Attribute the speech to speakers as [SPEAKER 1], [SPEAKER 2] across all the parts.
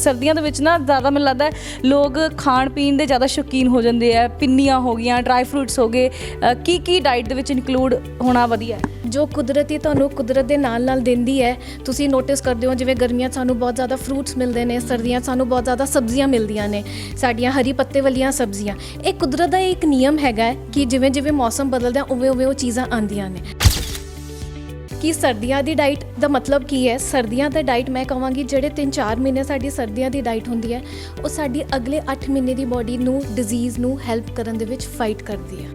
[SPEAKER 1] ਸਰਦੀਆਂ ਦੇ ਵਿੱਚ ਨਾ ਜ਼ਿਆਦਾ ਮੈਨੂੰ ਲੱਗਦਾ ਲੋਕ ਖਾਣ ਪੀਣ ਦੇ ਜ਼ਿਆਦਾ ਸ਼ੌਕੀਨ ਹੋ ਜਾਂਦੇ ਆ, ਪਿੰਨੀਆਂ ਹੋ ਗਈਆਂ ਡਰਾਈ ਫਰੂਟਸ ਹੋ ਗਏ ਕੀ ਕੀ ਡਾਈਟ ਦੇ ਵਿੱਚ ਇਨਕਲੂਡ ਹੋਣਾ ਵਧੀਆ ਹੈ?
[SPEAKER 2] ਜੋ ਕੁਦਰਤੀ ਤੁਹਾਨੂੰ ਕੁਦਰਤ ਦੇ ਨਾਲ ਨਾਲ ਦਿੰਦੀ ਹੈ, ਤੁਸੀਂ ਨੋਟਿਸ ਕਰਦੇ ਹੋ ਜਿਵੇਂ ਗਰਮੀਆਂ 'ਚ ਸਾਨੂੰ ਬਹੁਤ ਜ਼ਿਆਦਾ ਫਰੂਟਸ ਮਿਲਦੇ ਨੇ, ਸਰਦੀਆਂ 'ਚ ਸਾਨੂੰ ਬਹੁਤ ਜ਼ਿਆਦਾ ਸਬਜ਼ੀਆਂ ਮਿਲਦੀਆਂ ਨੇ, ਸਾਡੀਆਂ ਹਰੀ ਪੱਤੇ ਵਾਲੀਆਂ ਸਬਜ਼ੀਆਂ। ਇਹ ਕੁਦਰਤ ਦਾ ਇੱਕ ਨਿਯਮ ਹੈਗਾ ਕਿ ਜਿਵੇਂ ਜਿਵੇਂ ਮੌਸਮ ਬਦਲਦਾ ਉਵੇਂ ਉਵੇਂ ਉਹ ਚੀਜ਼ਾਂ ਆਉਂਦੀਆਂ ਨੇ। ਕਿ ਸਰਦੀਆਂ ਦੀ ਡਾਈਟ ਦਾ ਮਤਲਬ ਕੀ ਹੈ? ਸਰਦੀਆਂ ਦਾ ਡਾਈਟ ਮੈਂ ਕਹਾਂਗੀ ਜਿਹੜੇ 3-4 ਮਹੀਨੇ ਸਾਡੀ ਸਰਦੀਆਂ ਦੀ ਡਾਈਟ ਹੁੰਦੀ ਹੈ, ਉਹ ਸਾਡੀ ਅਗਲੇ 8 ਮਹੀਨੇ ਦੀ ਬਾਡੀ ਨੂੰ ਡਿਜ਼ੀਜ਼ ਨੂੰ ਹੈਲਪ ਕਰਨ ਦੇ ਵਿੱਚ ਫਾਈਟ ਕਰਦੀ ਹੈ।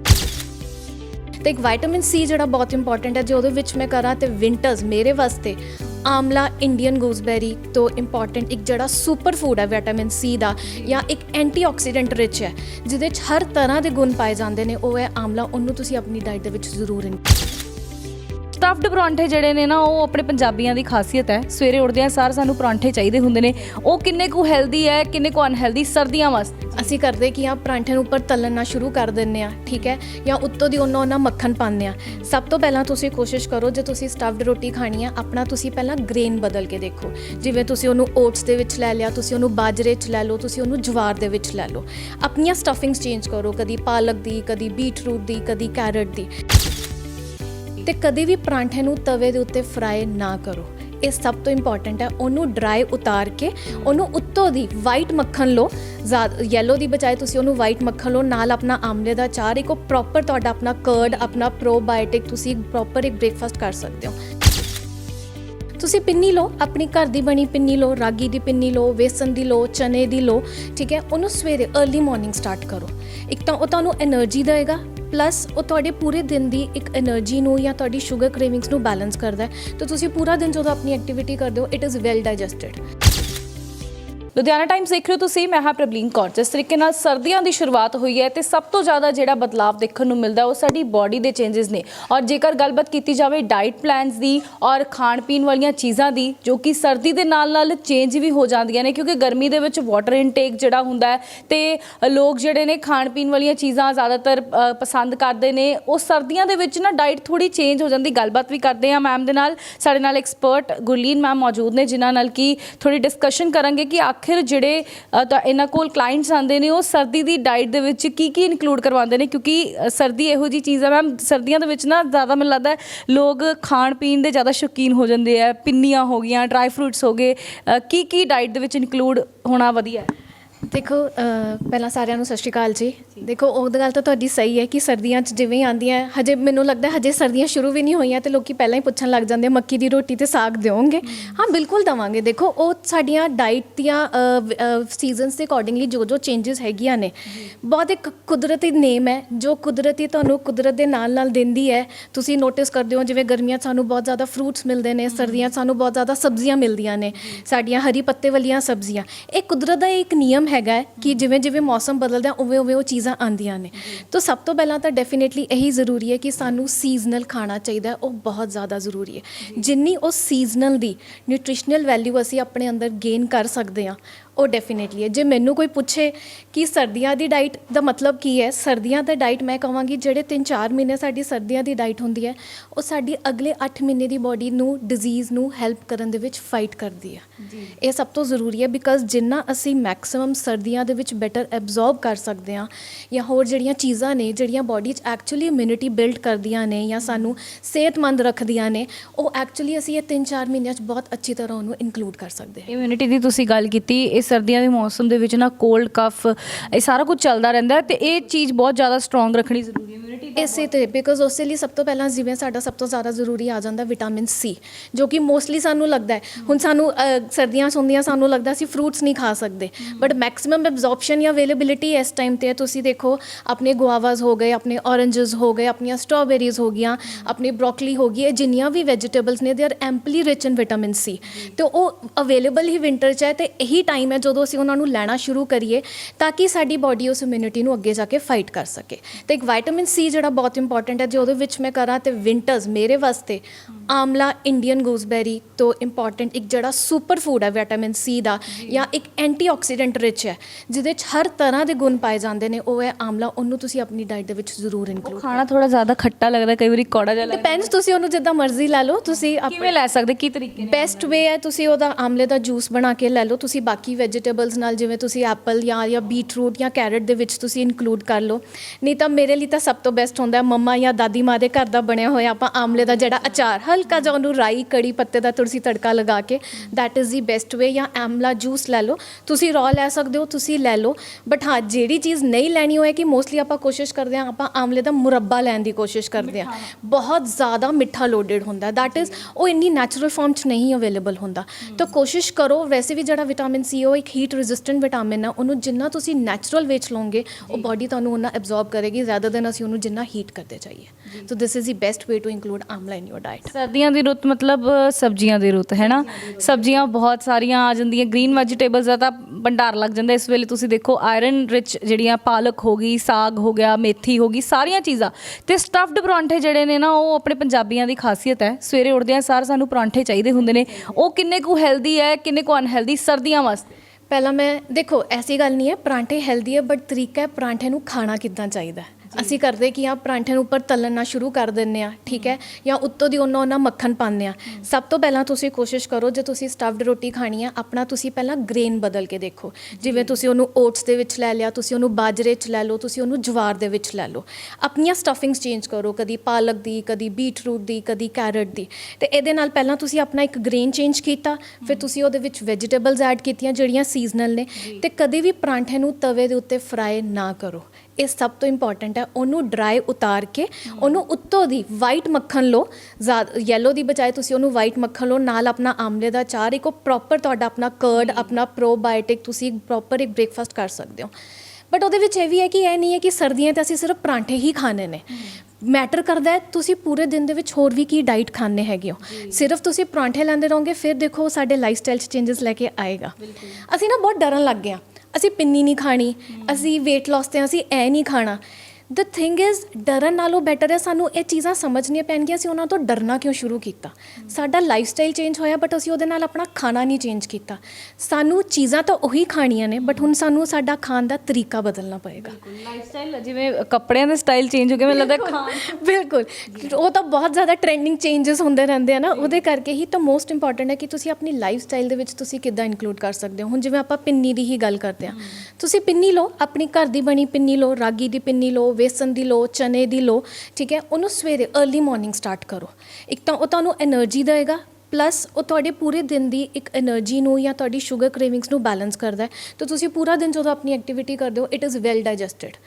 [SPEAKER 2] ਤੇ ਇੱਕ ਵਿਟਾਮਿਨ ਸੀ ਜਿਹੜਾ ਬਹੁਤ ਇੰਪੋਰਟੈਂਟ ਹੈ, ਜੇ ਉਹਦੇ ਵਿੱਚ ਮੈਂ ਕਰਾਂ ਤੇ ਵਿੰਟਰਸ ਮੇਰੇ ਵਾਸਤੇ ਆਮਲਾ ਇੰਡੀਅਨ ਗੂਸਬੈਰੀ ਤੋਂ ਇੰਪੋਰਟੈਂਟ ਇੱਕ ਜਿਹੜਾ ਸੁਪਰ ਫੂਡ ਹੈ ਵਿਟਾਮਿਨ ਸੀ ਦਾ ਜਾਂ ਇੱਕ ਐਂਟੀਆਕਸੀਡੈਂਟ ਰਿਚ ਹੈ, ਜਿਹਦੇ ਵਿੱਚ ਹਰ ਤਰ੍ਹਾਂ ਦੇ ਗੁਣ ਪਾਏ ਜਾਂਦੇ ਨੇ, ਉਹ ਹੈ ਆਮਲਾ, ਉਹਨੂੰ ਤੁਸੀਂ ਆਪਣੀ ਡਾਈਟ ਦੇ ਵਿੱਚ ਜ਼ਰੂਰ include
[SPEAKER 1] ਸਟਫਡ ਪਰੌਂਠੇ ਜਿਹੜੇ ਨੇ ਨਾ, ਉਹ ਆਪਣੇ ਪੰਜਾਬੀਆਂ ਦੀ ਖਾਸੀਅਤ ਹੈ। ਸਵੇਰੇ ਉੱਠਦਿਆਂ ਸਾਰ ਸਾਨੂੰ ਪਰੌਂਠੇ ਚਾਹੀਦੇ ਹੁੰਦੇ ਨੇ। ਉਹ ਕਿੰਨੇ ਕੁ ਹੈਲਦੀ ਹੈ, ਕਿੰਨੇ ਕੁ ਅਨਹੈਲਦੀ ਸਰਦੀਆਂ ਵਾਸਤੇ।
[SPEAKER 2] ਅਸੀਂ ਕਰਦੇ ਕਿ ਆ ਪਰਾਂਠੇ ਨੂੰ ਉੱਪਰ ਤਲਣਾ ਸ਼ੁਰੂ ਕਰ ਦਿੰਨੇ ਆ ਠੀਕ ਹੈ? ਜਾਂ ਉੱਤੋਂ ਦੀ ਉਹਨਾਂ ਉਹਨਾਂ ਮੱਖਣ ਪਾਉਂਦੇ ਆ ਸਭ ਤੋਂ ਪਹਿਲਾਂ ਤੁਸੀਂ ਕੋਸ਼ਿਸ਼ ਕਰੋ, ਜੇ ਤੁਸੀਂ ਸਟਫਡ ਰੋਟੀ ਖਾਣੀ ਆ ਆਪਣਾ ਤੁਸੀਂ ਪਹਿਲਾਂ ਗ੍ਰੇਨ ਬਦਲ ਕੇ ਦੇਖੋ। ਜਿਵੇਂ ਤੁਸੀਂ ਉਹਨੂੰ ਓਟਸ ਦੇ ਵਿੱਚ ਲੈ ਲਿਆ, ਤੁਸੀਂ ਉਹਨੂੰ ਬਾਜਰੇ 'ਚ ਲੈ ਲਓ, ਤੁਸੀਂ ਉਹਨੂੰ ਜਵਾਰ ਦੇ ਵਿੱਚ ਲੈ ਲਓ। ਆਪਣੀਆਂ ਸਟਫਿੰਗਸ ਚੇਂਜ ਕਰੋ, ਕਦੀ ਪਾਲਕ ਦੀ, ਕਦੀ ਬੀਟਰੂਟ ਦੀ, ਕਦੀ ਕੈਰਟ ਦੀ। ਤੇ ਕਦੇ ਵੀ ਪਰਾਂਠੇ ਨੂੰ ਤਵੇ ਦੇ ਉੱਤੇ ਫਰਾਈ ਨਾ ਕਰੋ। ਇਹ ਸਭ ਤੋਂ ਇੰਪੋਰਟੈਂਟ ਹੈ। ਉਹਨੂੰ ਡਰਾਈ ਉਤਾਰ ਕੇ ਉਹਨੂੰ ਉੱਤੋਂ ਦੀ ਵਾਈਟ ਮੱਖਣ ਲਓ। ਯੈਲੋ ਦੀ ਬਜਾਏ ਤੁਸੀਂ ਉਹਨੂੰ ਵਾਈਟ ਮੱਖਣ ਲਓ। ਨਾਲ ਆਪਣਾ ਆਮਲੇ ਦਾ ਚਾਰ ਇੱਕ ਪ੍ਰੋਪਰ ਤੁਹਾਡਾ ਆਪਣਾ ਕਰਡ ਆਪਣਾ ਪ੍ਰੋਬਾਇਓਟਿਕ ਤੁਸੀਂ ਪ੍ਰੋਪਰ ਇੱਕ ਬ੍ਰੇਕਫਾਸਟ ਕਰ ਸਕਦੇ ਹੋ। ਤੁਸੀਂ ਪਿੰਨੀ ਲਓ, ਆਪਣੀ ਘਰ ਦੀ ਬਣੀ ਪਿੰਨੀ ਲਓ, ਰਾਗੀ ਦੀ ਪਿੰਨੀ ਲਓ ਵੇਸਨ ਦੀ ਲੋ ਚਨੇ ਦੀ ਲੋ ਠੀਕ ਹੈ? ਉਹਨੂੰ ਸਵੇਰੇ अर्ਲੀ ਮਾਰਨਿੰਗ ਸਟਾਰਟ ਕਰੋ। ਇੱਕ ਤਾਂ ਉਹ ਤੁਹਾਨੂੰ એનર્ਜੀ ਦੇਗਾ ਪਲੱਸ ਉਹ ਤੁਹਾਡੇ ਪੂਰੇ ਦਿਨ ਦੀ ਇੱਕ એનર્ਜੀ ਨੂੰ ਜਾਂ ਤੁਹਾਡੀ ਸ਼ੂਗਰ ਕ੍ਰੇਵਿੰਗਸ ਨੂੰ ਬੈਲੈਂਸ ਕਰਦਾ ਹੈ। ਤਾਂ ਤੁਸੀਂ ਪੂਰਾ ਦਿਨ ਜਦੋਂ ਆਪਣੀ ਐਕਟੀਵਿਟੀ ਕਰਦੇ ਹੋ it is well digested
[SPEAKER 1] Ludhiana Times ਦੇਖ ਰਹੇ ਹੋ ਤੁਸੀਂ, ਮੈਂ ਹਾਂ ਪ੍ਰਬਲੀਨ ਕੌਰ। ਜਿਸ ਤਰੀਕੇ ਨਾਲ ਸਰਦੀਆਂ ਦੀ ਸ਼ੁਰੂਆਤ ਹੋਈ ਹੈ ਤੇ ਸਭ ਤੋਂ ਜ਼ਿਆਦਾ ਜਿਹੜਾ ਬਦਲਾਅ ਦੇਖਣ ਨੂੰ ਮਿਲਦਾ ਉਹ ਸਾਡੀ ਬਾਡੀ ਦੇ ਚੇਂਜਸ ਨੇ। ਔਰ ਜੇਕਰ ਗੱਲਬਾਤ ਕੀਤੀ ਜਾਵੇ ਡਾਈਟ ਪਲਾਨਸ ਦੀ ਔਰ ਖਾਣ ਪੀਣ ਵਾਲੀਆਂ ਚੀਜ਼ਾਂ ਦੀ, ਜੋ ਕਿ ਸਰਦੀ ਦੇ ਨਾਲ ਨਾਲ ਚੇਂਜ ਵੀ ਹੋ ਜਾਂਦੀਆਂ ਨੇ, ਕਿਉਂਕਿ ਗਰਮੀ ਦੇ ਵਿੱਚ ਵਾਟਰ ਇਨਟੇਕ ਜਿਹੜਾ ਹੁੰਦਾ ਹੈ ਤੇ ਲੋਕ ਜਿਹੜੇ ਨੇ ਖਾਣ ਪੀਣ ਵਾਲੀਆਂ ਚੀਜ਼ਾਂ ਜ਼ਿਆਦਾਤਰ ਪਸੰਦ ਕਰਦੇ ਨੇ। ਉਹ ਸਰਦੀਆਂ ਦੇ ਵਿੱਚ ਨਾ ਡਾਈਟ ਥੋੜੀ ਚੇਂਜ ਹੋ ਜਾਂਦੀ, ਗੱਲਬਾਤ ਵੀ ਕਰਦੇ ਆ ਮੈਮ ਦੇ ਨਾਲ। ਸਾਡੇ ਨਾਲ ਐਕਸਪਰਟ ਗੁਰਲੀਨ ਮੈਮ ਮੌਜੂਦ ਨੇ, ਜਿਨ੍ਹਾਂ ਨਾਲ ਕੀ ਥੋੜੀ ਡਿਸਕਸ਼ਨ ਕਰਾਂਗੇ ਕਿ ਆਖਿਰ ਜਿਹੜੇ ਤਾਂ ਇਹਨਾਂ ਕੋਲ ਕਲਾਇੰਟਸ ਆਉਂਦੇ ਨੇ, ਉਹ ਸਰਦੀ ਦੀ ਡਾਈਟ ਦੇ ਵਿੱਚ ਕੀ ਕੀ ਇਨਕਲੂਡ ਕਰਵਾਉਂਦੇ ਨੇ? ਕਿਉਂਕਿ ਸਰਦੀ ਇਹੋ ਜੀ ਚੀਜ਼ ਆ ਮੈਮ ਸਰਦੀਆਂ ਦੇ ਵਿੱਚ ਨਾ ਜ਼ਿਆਦਾ ਮੈਨੂੰ ਲੱਗਦਾ ਲੋਕ ਖਾਣ ਪੀਣ ਦੇ ਜ਼ਿਆਦਾ ਸ਼ੌਕੀਨ ਹੋ ਜਾਂਦੇ ਆ। ਪਿੰਨੀਆਂ ਹੋ ਗਈਆਂ ਡਰਾਈ ਫਰੂਟਸ ਹੋ ਗਏ। ਕੀ ਕੀ ਡਾਈਟ ਦੇ ਵਿੱਚ ਇਨਕਲੂਡ ਹੋਣਾ ਵਧੀਆ ਹੈ?
[SPEAKER 2] ਦੇਖੋ ਪਹਿਲਾਂ ਸਾਰਿਆਂ ਨੂੰ ਸਤਿ ਸ਼੍ਰੀ ਅਕਾਲ ਜੀ। ਦੇਖੋ ਉਹ ਗੱਲ ਤਾਂ ਤੁਹਾਡੀ ਸਹੀ ਹੈ ਕਿ ਸਰਦੀਆਂ 'ਚ ਜਿਵੇਂ ਹੀ ਆਉਂਦੀਆਂ ਹੈ, ਹਜੇ ਮੈਨੂੰ ਲੱਗਦਾ ਹੈ ਹਜੇ ਸਰਦੀਆਂ ਸ਼ੁਰੂ ਵੀ ਨਹੀਂ ਹੋਈਆਂ ਤੇ ਲੋਕੀ ਪਹਿਲਾਂ ਹੀ ਪੁੱਛਣ ਲੱਗ ਜਾਂਦੇ ਮੱਕੀ ਦੀ ਰੋਟੀ ਤੇ ਸਾਗ ਦਿਓਗੇ। ਹਾਂ। ਬਿਲਕੁਲ ਦਵਾਂਗੇ। ਦੇਖੋ ਉਹ ਸਾਡੀਆਂ ਡਾਈਟ ਦੀਆਂ ਸੀਜ਼ਨਸ ਦੇ ਅਕੋਰਡਿੰਗਲੀ ਜੋ ਜੋ ਚੇਂजेस ਹੈਗੀਆਂ ਨੇ। ਬਹੁਤ ਇੱਕ ਕੁਦਰਤੀ ਨੇਮ ਹੈ ਜੋ ਕੁਦਰਤੀ ਤੁਹਾਨੂੰ ਕੁਦਰਤ ਦੇ ਨਾਲ ਨਾਲ ਦਿੰਦੀ ਹੈ। ਤੁਸੀਂ ਨੋਟਿਸ ਕਰਦੇ ਹੋ ਜਿਵੇਂ ਗਰਮੀਆਂ 'ਚ ਸਾਨੂੰ ਬਹੁਤ ਜ਼ਿਆਦਾ ਫਰੂਟਸ ਮਿਲਦੇ ਨੇ ਸਰਦੀਆਂ 'ਚ ਸਾਨੂੰ ਬਹੁਤ ਜ਼ਿਆਦਾ ਸਬਜ਼ੀਆਂ ਮਿਲਦੀਆਂ ਨੇ ਸਾਡੀਆਂ ਹਰੀ ਪੱਤੇ ਵਾਲੀਆਂ ਸਬਜ਼ੀਆਂ। ਇਹ ਕੁਦਰਤ ਦਾ ਇੱਕ ਨਿਯਮ ਹੈਗਾ ਹੈ ਕਿ ਜਿਵੇਂ ਜਿਵੇਂ ਮੌਸਮ ਬਦਲਦਾ ਉਵੇਂ ਉਵੇਂ ਉਹ ਚੀਜ਼ਾਂ ਆਉਂਦੀਆਂ ਨੇ। ਤਾਂ ਸਭ ਤੋਂ ਪਹਿਲਾਂ ਤਾਂ ਡੈਫੀਨਿਟਲੀ ਇਹੀ ਜ਼ਰੂਰੀ ਹੈ ਕਿ ਸਾਨੂੰ ਸੀਜ਼ਨਲ ਖਾਣਾ ਚਾਹੀਦਾ ਹੈ, ਉਹ ਬਹੁਤ ਜ਼ਿਆਦਾ ਜ਼ਰੂਰੀ ਹੈ। ਜਿੰਨੀ ਉਹ ਸੀਜ਼ਨਲ ਦੀ ਨਿਊਟ੍ਰੀਸ਼ਨਲ ਵੈਲਿਊ ਅਸੀਂ ਆਪਣੇ ਅੰਦਰ ਗੇਨ ਕਰ ਸਕਦੇ ਹਾਂ ਉਹ ਡੈਫੀਨਿਟਲੀ ਹੈ। ਜੇ ਮੈਨੂੰ ਕੋਈ ਪੁੱਛੇ ਕਿ ਸਰਦੀਆਂ ਦੀ ਡਾਈਟ ਦਾ ਮਤਲਬ ਕੀ ਹੈ ਸਰਦੀਆਂ ਦਾ ਡਾਈਟ ਮੈਂ ਕਹਾਂਗੀ ਜਿਹੜੇ 3-4 ਮਹੀਨੇ ਸਾਡੀ ਸਰਦੀਆਂ ਦੀ ਡਾਈਟ ਹੁੰਦੀ ਹੈ ਉਹ ਸਾਡੀ ਅਗਲੇ 8 ਮਹੀਨੇ ਦੀ ਬਾਡੀ ਨੂੰ ਡਿਜ਼ੀਜ਼ ਨੂੰ ਹੈਲਪ ਕਰਨ ਦੇ ਵਿੱਚ ਫਾਈਟ ਕਰਦੀ ਹੈ। ਇਹ ਸਭ ਤੋਂ ਜ਼ਰੂਰੀ ਹੈ ਬਿਕਾਜ਼ ਜਿੰਨਾ ਅਸੀਂ ਮੈਕਸਿਮਮ ਸਰਦੀਆਂ ਦੇ ਵਿੱਚ ਬੈਟਰ ਐਬਜ਼ੌਰਬ ਕਰ ਸਕਦੇ ਹਾਂ ਜਾਂ ਹੋਰ ਜਿਹੜੀਆਂ ਚੀਜ਼ਾਂ ਨੇ ਜਿਹੜੀਆਂ ਬਾਡੀ 'ਚ ਐਕਚੁਅਲੀ ਇਮਿਊਨਿਟੀ ਬਿਲਡ ਕਰਦੀਆਂ ਨੇ ਜਾਂ ਸਾਨੂੰ ਸਿਹਤਮੰਦ ਰੱਖਦੀਆਂ ਨੇ ਉਹ ਐਕਚੁਅਲੀ ਅਸੀਂ ਇਹ 3-4 ਮਹੀਨਿਆਂ 'ਚ ਬਹੁਤ ਅੱਛੀ ਤਰ੍ਹਾਂ ਉਹਨੂੰ ਇਨਕਲੂਡ ਕਰ ਸਕਦੇ ਹਾਂ।
[SPEAKER 1] ਇਮਿਊਨਿਟੀ ਦੀ ਤੁਸੀਂ ਗੱਲ ਕੀਤੀ ਇਹ ਸਰਦੀਆਂ ਦੇ ਮੌਸਮ ਦੇ ਵਿੱਚ ਨਾ ਕੋਲਡ ਕਫ ਇਹ ਸਾਰਾ ਕੁਝ ਚੱਲਦਾ ਰਹਿੰਦਾ ਹੈ ਤੇ ਇਹ ਚੀਜ਼ ਬਹੁਤ ਜ਼ਿਆਦਾ ਸਟਰੋਂਗ ਰੱਖਣੀ ਜ਼ਰੂਰੀ ਹੈ। ਇਮਿਊਨਿਟੀ
[SPEAKER 2] ਇਸੇ ਤੇ ਬਿਕਾਜ਼ ਉਸੇ ਲਈ ਸਭ ਤੋਂ ਪਹਿਲਾਂ ਜਿਵੇਂ ਸਾਡਾ ਸਭ ਤੋਂ ਜ਼ਿਆਦਾ ਜ਼ਰੂਰੀ ਆ ਜਾਂਦਾ ਵਿਟਾਮਿਨ ਸੀ ਜੋ ਕਿ ਮੋਸਟਲੀ ਸਾਨੂੰ ਲੱਗਦਾ ਹੈ। ਹੁਣ ਸਾਨੂੰ ਸਰਦੀਆਂ 'ਚ ਹੁੰਦੀਆਂ ਸਾਨੂੰ ਲੱਗਦਾ ਅਸੀਂ ਫਰੂਟਸ ਨਹੀਂ ਖਾ ਸਕਦੇ। ਬਟ ਮੈਕਸਿਮਮ ਐਬਜ਼ੌਰਪਸ਼ਨ ਜਾਂ ਅਵੇਲੇਬਿਲਿਟੀ ਇਸ ਟਾਈਮ ਤੇ ਹੈ। ਤੁਸੀਂ ਦੇਖੋ ਆਪਣੇ ਗੁਆਵਾਸ ਹੋ ਗਏ ਆਪਣੇ ਔਰੇਂਜਸ ਹੋ ਗਏ ਆਪਣੀਆਂ ਸਟ੍ਰਾਬੇਰੀਜ਼ ਹੋ ਗਈਆਂ ਆਪਣੀ ਬ੍ਰੋਕਲੀ ਹੋ ਗਈ ਇਹ ਜਿੰਨੀਆਂ ਵੀ ਵੈਜੀਟੇਬਲਸ ਨੇ ਦੇ are amply rich in vitamin C ਤੇ ਉਹ ਅਵੇਲੇਬਲ ਹੀ ਵਿੰਟਰ 'ਚ ਹੈ ਤੇ ਇਹੀ ਟਾਈਮ ਹੈ ਜਦੋਂ ਅਸੀਂ ਉਹਨਾਂ ਨੂੰ ਲੈਣਾ ਸ਼ੁਰੂ ਕਰੀਏ ਤਾਂ ਕਿ ਸਾਡੀ ਬਾਡੀ ਉਸ ਇਮਿਊਨਿਟੀ ਨੂੰ ਅੱਗੇ ਜਾ ਕੇ ਫਾਈਟ ਕਰ ਸਕੇ। ਤੇ ਇੱਕ ਵਿਟਾਮਿਨ ਸੀ ਜਿਹੜਾ ਬਹੁਤ ਇੰਪੋਰਟੈਂਟ ਹੈ ਜੇ ਉਹਦੇ ਵਿੱਚ ਮੈਂ ਕਰਾਂ ਤੇ ਵਿੰਟਰਸ ਮੇਰੇ ਵਾਸਤੇ ਆਮਲਾ ਇੰਡੀਅਨ ਗੂਸਬੈਰੀ ਤੋਂ ਇੰਪੋਰਟੈਂਟ ਇੱਕ ਜਿਹੜਾ ਸੁਪਰ ਫੂਡ ਹੈ ਵਿਟਾਮਿਨ ਸੀ ਦਾ ਜਾਂ। ਇੱਕ ਐਂਟੀਆਕਸੀਡੈਂਟ ਰਿਚ ਹੈ ਜਿਹਦੇ ਚ ਹਰ ਤਰ੍ਹਾਂ ਦੇ ਗੁਣ ਪਾਏ ਜਾਂਦੇ ਨੇ ਉਹ ਹੈ ਆਮਲਾ ਉਹਨੂੰ ਤੁਸੀਂ ਆਪਣੀ ਡਾਈਟ ਦੇ ਵਿੱਚ ਜ਼ਰੂਰ ਇਨਕਲੂਡ
[SPEAKER 1] ਖਾਣਾ ਥੋੜਾ ਜ਼ਿਆਦਾ ਖੱਟਾ ਲੱਗਦਾ ਕਈ ਵਾਰੀ ਕੌੜਾ ਜਿਹਾ ਲੱਗਦਾ।
[SPEAKER 2] ਡਿਪੈਂਡਸ ਤੁਸੀਂ ਉਹਨੂੰ ਜਿੱਦਾਂ ਮਰਜ਼ੀ ਲੈ ਲਓ ਤੁਸੀਂ
[SPEAKER 1] ਕਿਵੇਂ ਲੈ ਸਕਦੇ ਕੀ ਤਰੀਕੇ ਨਾਲ
[SPEAKER 2] ਬੈਸਟ ਵੇ ਹੈ ਤੁਸੀਂ ਉਹਦਾ ਆਮਲੇ ਦਾ ਜੂਸ ਬਣਾ ਕੇ ਲੈ ਲਓ ਤੁਸੀਂ ਬਾਕੀ ਵੈਜੀਟੇਬਲਸ ਨਾਲ ਜਿਵੇਂ ਤੁਸੀਂ ਐਪਲ ਜਾਂ ਜਾਂ ਬੀਟਰੂਟ ਜਾਂ ਕੈਰਟ ਦੇ ਵਿੱਚ ਤੁਸੀਂ ਇਨਕਲੂਡ ਕਰ ਲਓ। ਨਹੀਂ ਤਾਂ ਮੇਰੇ ਲਈ ਤਾਂ ਸਭ ਤੋਂ ਬੈਸਟ ਹੁੰਦਾ ਹੈ। ਮੰਮਾ ਜਾਂ ਦਾਦੀ ਮਾਂ ਦੇ ਘਰ ਦਾ ਬਣਿਆ ਹੋਇਆ ਆਪਾਂ ਆਮਲੇ ਦਾ ਜਿਹੜਾ ਅਚਾਰ ਹਲਕਾ ਜਿਹਾ ਉਹਨੂੰ ਰਾਈ ਕੜੀ ਪੱਤੇ ਦਾ ਤੁਲਸੀ ਤੜਕਾ ਲਗਾ ਕੇ that is the best way ਜਾਂ ਆਮਲਾ ਜੂਸ ਲੈ ਲਓ। ਤੁਸੀਂ ਰॉ ਲੈ ਸਕਦੇ ਹੋ ਤੁਸੀਂ ਲੈ ਲਓ। ਬਟ ਹਾਂ ਜਿਹੜੀ ਚੀਜ਼ ਨਹੀਂ ਲੈਣੀ ਹੋਏ ਕਿ ਮੋਸਟਲੀ ਆਪਾਂ ਕੋਸ਼ਿਸ਼ ਕਰਦੇ ਹਾਂ ਆਪਾਂ ਆਮਲੇ ਦਾ ਮੁਰੱਬਾ ਲੈਣ ਦੀ ਕੋਸ਼ਿਸ਼ ਕਰਦੇ ਹਾਂ। ਬਹੁਤ ਜ਼ਿਆਦਾ ਮਿੱਠਾ ਲੋਡਡ ਹੁੰਦਾ। That is ਉਹ ਇੰਨੀ ਨੈਚੁਰਲ ਫਾਰਮ 'ਚ ਨਹੀਂ ਅਵੇਲੇਬਲ ਹੁੰਦਾ। ਤਾਂ ਕੋਸ਼ਿਸ਼ ਕਰੋ ਵੈਸੇ ਵੀ ਜਿਹੜਾ ਵਿਟਾਮਿਨ ਸੀ ਉਹ ਇੱਕ ਹੀਟ ਰੈਜ਼ਿਸਟੈਂਟ ਵਿਟਾਮਿਨ ਹੈ ਉਹਨੂੰ ਜਿੰਨਾ ਤੁਸੀਂ ਨੈਚੁਰਲ ਵੇਚ ਲਓਗੇ ਉਹ ਬਾਡੀ ਤੁਹਾਨੂੰ ਉਹਨਾਂ ਐਬਜ਼ੌਰਬ ਕਰੇਗੀ ਜ਼ਿਆਦਾ ਦਿਨ ਅਸੀਂ ਉਹਨੂੰ ਜਿੰਨਾ ਹੀਟ ਕਰਦੇ ਜਾਈਏ। So this is the best way to include amla in your diet
[SPEAKER 1] ਸਰਦੀਆਂ ਦੀ ਰੁੱਤ ਮਤਲਬ ਸਬਜ਼ੀਆਂ ਦੀ ਰੁੱਤ ਹੈ ਨਾ? ਸਬਜ਼ੀਆਂ ਬਹੁਤ ਸਾਰੀਆਂ ਆ ਜਾਂਦੀਆਂ। ਗ੍ਰੀਨ ਵੈਜੀਟੇਬਲਸ ਦਾ ਤਾਂ ਭੰਡਾਰ ਲੱਗ ਜਾਂਦਾ। ਇਸ ਵੇਲੇ ਤੁਸੀਂ ਦੇਖੋ ਆਇਰਨ ਰਿਚ ਜਿਹੜੀਆਂ ਪਾਲਕ ਹੋ ਗਈ ਸਾਗ ਹੋ ਗਿਆ ਮੇਥੀ ਹੋ ਗਈ ਸਾਰੀਆਂ ਚੀਜ਼ਾਂ। ਤੇ ਸਟਫਡ ਪਰੌਂਠੇ ਜਿਹੜੇ ਨੇ ਨਾ ਉਹ ਆਪਣੇ ਪੰਜਾਬੀਆਂ ਦੀ ਖਾਸੀਅਤ ਹੈ। ਸਵੇਰੇ ਉੱਠਦਿਆਂ ਸਾਰ ਸਾਨੂੰ ਪਰੌਂਠੇ ਚਾਹੀਦੇ ਹੁੰਦੇ ਨੇ। ਉਹ ਕਿੰਨੇ ਕੁ ਹੈਲਦੀ ਹੈ ਕਿੰਨੇ ਕੁ ਅਨਹੈਲਦੀ ਸਰਦੀਆਂ ਵਾਸਤੇ?
[SPEAKER 2] ਪਹਿਲਾਂ ਮੈਂ ਦੇਖੋ ਐਸੀ ਗੱਲ ਨਹੀਂ ਹੈ ਪਰਾਂਠੇ ਹੈਲਦੀ ਹੈ ਬਟ ਤਰੀਕਾ ਹੈ ਪਰਾਂਠੇ ਨੂੰ ਖਾਣਾ ਕਿੱਦਾਂ ਚਾਹੀਦਾ ਹੈ। ਅਸੀਂ ਕਰਦੇ ਕਿ ਆ ਪਰਾਂਠੇ ਨੂੰ ਉੱਪਰ ਤਲਣਾ ਸ਼ੁਰੂ ਕਰ ਦਿੰਨੇ ਆ ਠੀਕ ਹੈ? ਜਾਂ ਉੱਤੋਂ ਦੀ ਉਹਨਾਂ ਉਹਨਾਂ ਮੱਖਣ ਪਾਉਂਦੇ ਆ ਸਭ ਤੋਂ ਪਹਿਲਾਂ ਤੁਸੀਂ ਕੋਸ਼ਿਸ਼ ਕਰੋ ਜੇ ਤੁਸੀਂ ਸਟਫਡ ਰੋਟੀ ਖਾਣੀ ਆ ਆਪਣਾ ਤੁਸੀਂ ਪਹਿਲਾਂ ਗ੍ਰੇਨ ਬਦਲ ਕੇ ਦੇਖੋ। ਜਿਵੇਂ ਤੁਸੀਂ ਉਹਨੂੰ ਓਟਸ ਦੇ ਵਿੱਚ ਲੈ ਲਿਆ ਤੁਸੀਂ ਉਹਨੂੰ ਬਾਜਰੇ 'ਚ ਲੈ ਲਓ ਤੁਸੀਂ ਉਹਨੂੰ ਜਵਾਰ ਦੇ ਵਿੱਚ ਲੈ ਲਓ। ਆਪਣੀਆਂ ਸਟਫਿੰਗਸ ਚੇਂਜ ਕਰੋ ਕਦੀ ਪਾਲਕ ਦੀ ਕਦੀ ਬੀਟਰੂਟ ਦੀ ਕਦੀ ਕੈਰਟ ਦੀ। ਤੇ ਇਹਦੇ ਨਾਲ ਪਹਿਲਾਂ ਤੁਸੀਂ ਆਪਣਾ ਇੱਕ ਗ੍ਰੇਨ ਚੇਂਜ ਕੀਤਾ ਫਿਰ ਤੁਸੀਂ ਉਹਦੇ ਵਿੱਚ ਵੈਜੀਟੇਬਲਸ ਐਡ ਕੀਤੀਆਂ ਜਿਹੜੀਆਂ ਸੀਜ਼ਨਲ ਨੇ। ਤੇ ਕਦੇ ਵੀ ਪਰਾਂਠੇ ਨੂੰ ਤਵੇ ਦੇ ਉੱਤੇ ਫਰਾਈ ਨਾ ਕਰੋ। ਇਹ ਸਭ ਤੋਂ ਇੰਪੋਰਟੈਂਟ ਹੈ। ਉਹਨੂੰ ਡਰਾਈ ਉਤਾਰ ਕੇ ਉਹਨੂੰ ਉੱਤੋਂ ਦੀ ਵਾਈਟ ਮੱਖਣ ਲਓ। ਯੈਲੋ ਦੀ ਬਜਾਏ ਤੁਸੀਂ ਉਹਨੂੰ ਵਾਈਟ ਮੱਖਣ ਲਓ। ਨਾਲ ਆਪਣਾ ਆਮਲੇ ਦਾ ਚਾਰ ਇੱਕ ਪ੍ਰੋਪਰ ਤੁਹਾਡਾ ਆਪਣਾ ਕਰਡ ਆਪਣਾ ਪ੍ਰੋਬਾਇਓਟਿਕ ਤੁਸੀਂ ਪ੍ਰੋਪਰ ਇੱਕ ਬ੍ਰੇਕਫਾਸਟ ਕਰ ਸਕਦੇ ਹੋ। ਬਟ ਉਹਦੇ ਵਿੱਚ ਇਹ ਵੀ ਹੈ ਕਿ ਇਹ ਨਹੀਂ ਹੈ ਕਿ ਸਰਦੀਆਂ 'ਤੇ ਅਸੀਂ ਸਿਰਫ ਪਰਾਂਠੇ ਹੀ ਖਾਣੇ ਨੇ। ਮੈਟਰ ਕਰਦਾ ਹੈ ਤੁਸੀਂ ਪੂਰੇ ਦਿਨ ਦੇ ਵਿੱਚ ਹੋਰ ਵੀ ਕੀ ਡਾਈਟ ਖਾਣੇ ਹੈਗੇ ਹੋ। ਸਿਰਫ ਤੁਸੀਂ ਪਰਾਂਠੇ ਲੈਂਦੇ ਰਹੋਗੇ ਫਿਰ ਦੇਖੋ ਸਾਡੇ ਲਾਈਫ ਸਟਾਈਲ 'ਚ ਚੇਂਜਸ ਲੈ ਕੇ ਆਏਗਾ। ਅਸੀਂ ਨਾ ਬਹੁਤ ਡਰਨ ਲੱਗ ਗਏ ਹਾਂ। ਅਸੀਂ ਪਿੰਨੀ ਨਹੀਂ ਖਾਣੀ ਅਸੀਂ weight loss ਤੇ ਅਸੀਂ ਐ ਨਹੀਂ ਖਾਣਾ। ਦ ਥਿੰਗ ਇਜ਼ ਡਰਨ ਨਾਲੋਂ ਬੈਟਰ ਹੈ ਸਾਨੂੰ ਇਹ ਚੀਜ਼ਾਂ ਸਮਝਣੀਆਂ ਪੈਣਗੀਆਂ ਅਸੀਂ ਉਹਨਾਂ ਤੋਂ ਡਰਨਾ ਕਿਉਂ ਸ਼ੁਰੂ ਕੀਤਾ? ਸਾਡਾ ਲਾਈਫ ਸਟਾਈਲ ਚੇਂਜ ਹੋਇਆ ਬਟ ਅਸੀਂ ਉਹਦੇ ਨਾਲ ਆਪਣਾ ਖਾਣਾ ਨਹੀਂ ਚੇਂਜ ਕੀਤਾ। ਸਾਨੂੰ ਚੀਜ਼ਾਂ ਤਾਂ ਉਹੀ ਖਾਣੀਆਂ ਨੇ ਬਟ ਹੁਣ ਸਾਨੂੰ ਸਾਡਾ ਖਾਣ ਦਾ ਤਰੀਕਾ ਬਦਲਣਾ ਪਏਗਾ।
[SPEAKER 1] ਲਾਈਫ ਸਟਾਈਲ ਜਿਵੇਂ ਕੱਪੜਿਆਂ ਦੇ ਸਟਾਈਲ ਚੇਂਜ ਹੋ ਗਿਆ ਮੈਨੂੰ ਲੱਗਦਾ ਖਾਣ
[SPEAKER 2] ਬਿਲਕੁਲ। ਉਹ ਤਾਂ ਬਹੁਤ ਜ਼ਿਆਦਾ ਟ੍ਰੈਂਡਿੰਗ ਚੇਂਜਸ ਹੁੰਦੇ ਰਹਿੰਦੇ ਆ ਨਾ ਉਹਦੇ ਕਰਕੇ ਹੀ ਤਾਂ ਮੋਸਟ ਇੰਪੋਰਟੈਂਟ ਹੈ ਕਿ ਤੁਸੀਂ ਆਪਣੀ ਲਾਈਫ ਸਟਾਈਲ ਦੇ ਵਿੱਚ ਤੁਸੀਂ ਕਿੱਦਾਂ ਇਨਕਲੂਡ ਕਰ ਸਕਦੇ ਹੋ। ਹੁਣ ਜਿਵੇਂ ਆਪਾਂ ਪਿੰਨੀ ਦੀ ਹੀ ਗੱਲ ਕਰਦੇ ਆ। ਤੁਸੀਂ ਪਿੰਨੀ ਲਓ ਆਪਣੀ ਘਰ ਦੀ ਬਣੀ ਪਿੰਨੀ ਲਓ ਰਾਗੀ ਦੀ ਪਿੰਨੀ ਲਓ ਵੇਸਨ ਦੀ ਲੋ ਚਨੇ ਦੀ ਲੋ ਠੀਕ ਹੈ, ਉਹਨੂੰ ਸਵੇਰੇ अर्ਲੀ ਮਾਰਨਿੰਗ ਸਟਾਰਟ ਕਰੋ। ਇੱਕ ਤਾਂ ਉਹ ਤੁਹਾਨੂੰ એનર્ਜੀ ਦੇਵੇਗਾ ਪਲੱਸ ਉਹ ਤੁਹਾਡੇ ਪੂਰੇ ਦਿਨ ਦੀ ਇੱਕ એનર્ਜੀ ਨੂੰ ਜਾਂ ਤੁਹਾਡੀ 슈ਗਰ ਕ੍ਰੇਵਿੰਗਸ ਨੂੰ ਬੈਲੈਂਸ ਕਰਦਾ ਹੈ। ਤਾਂ ਤੁਸੀਂ ਪੂਰਾ ਦਿਨ ਜਦੋਂ ਆਪਣੀ ਐਕਟੀਵਿਟੀ ਕਰਦੇ ਹੋ ਇਟ ਇਜ਼ ਵੈਲ ਡਾਈਜੈਸਟਡ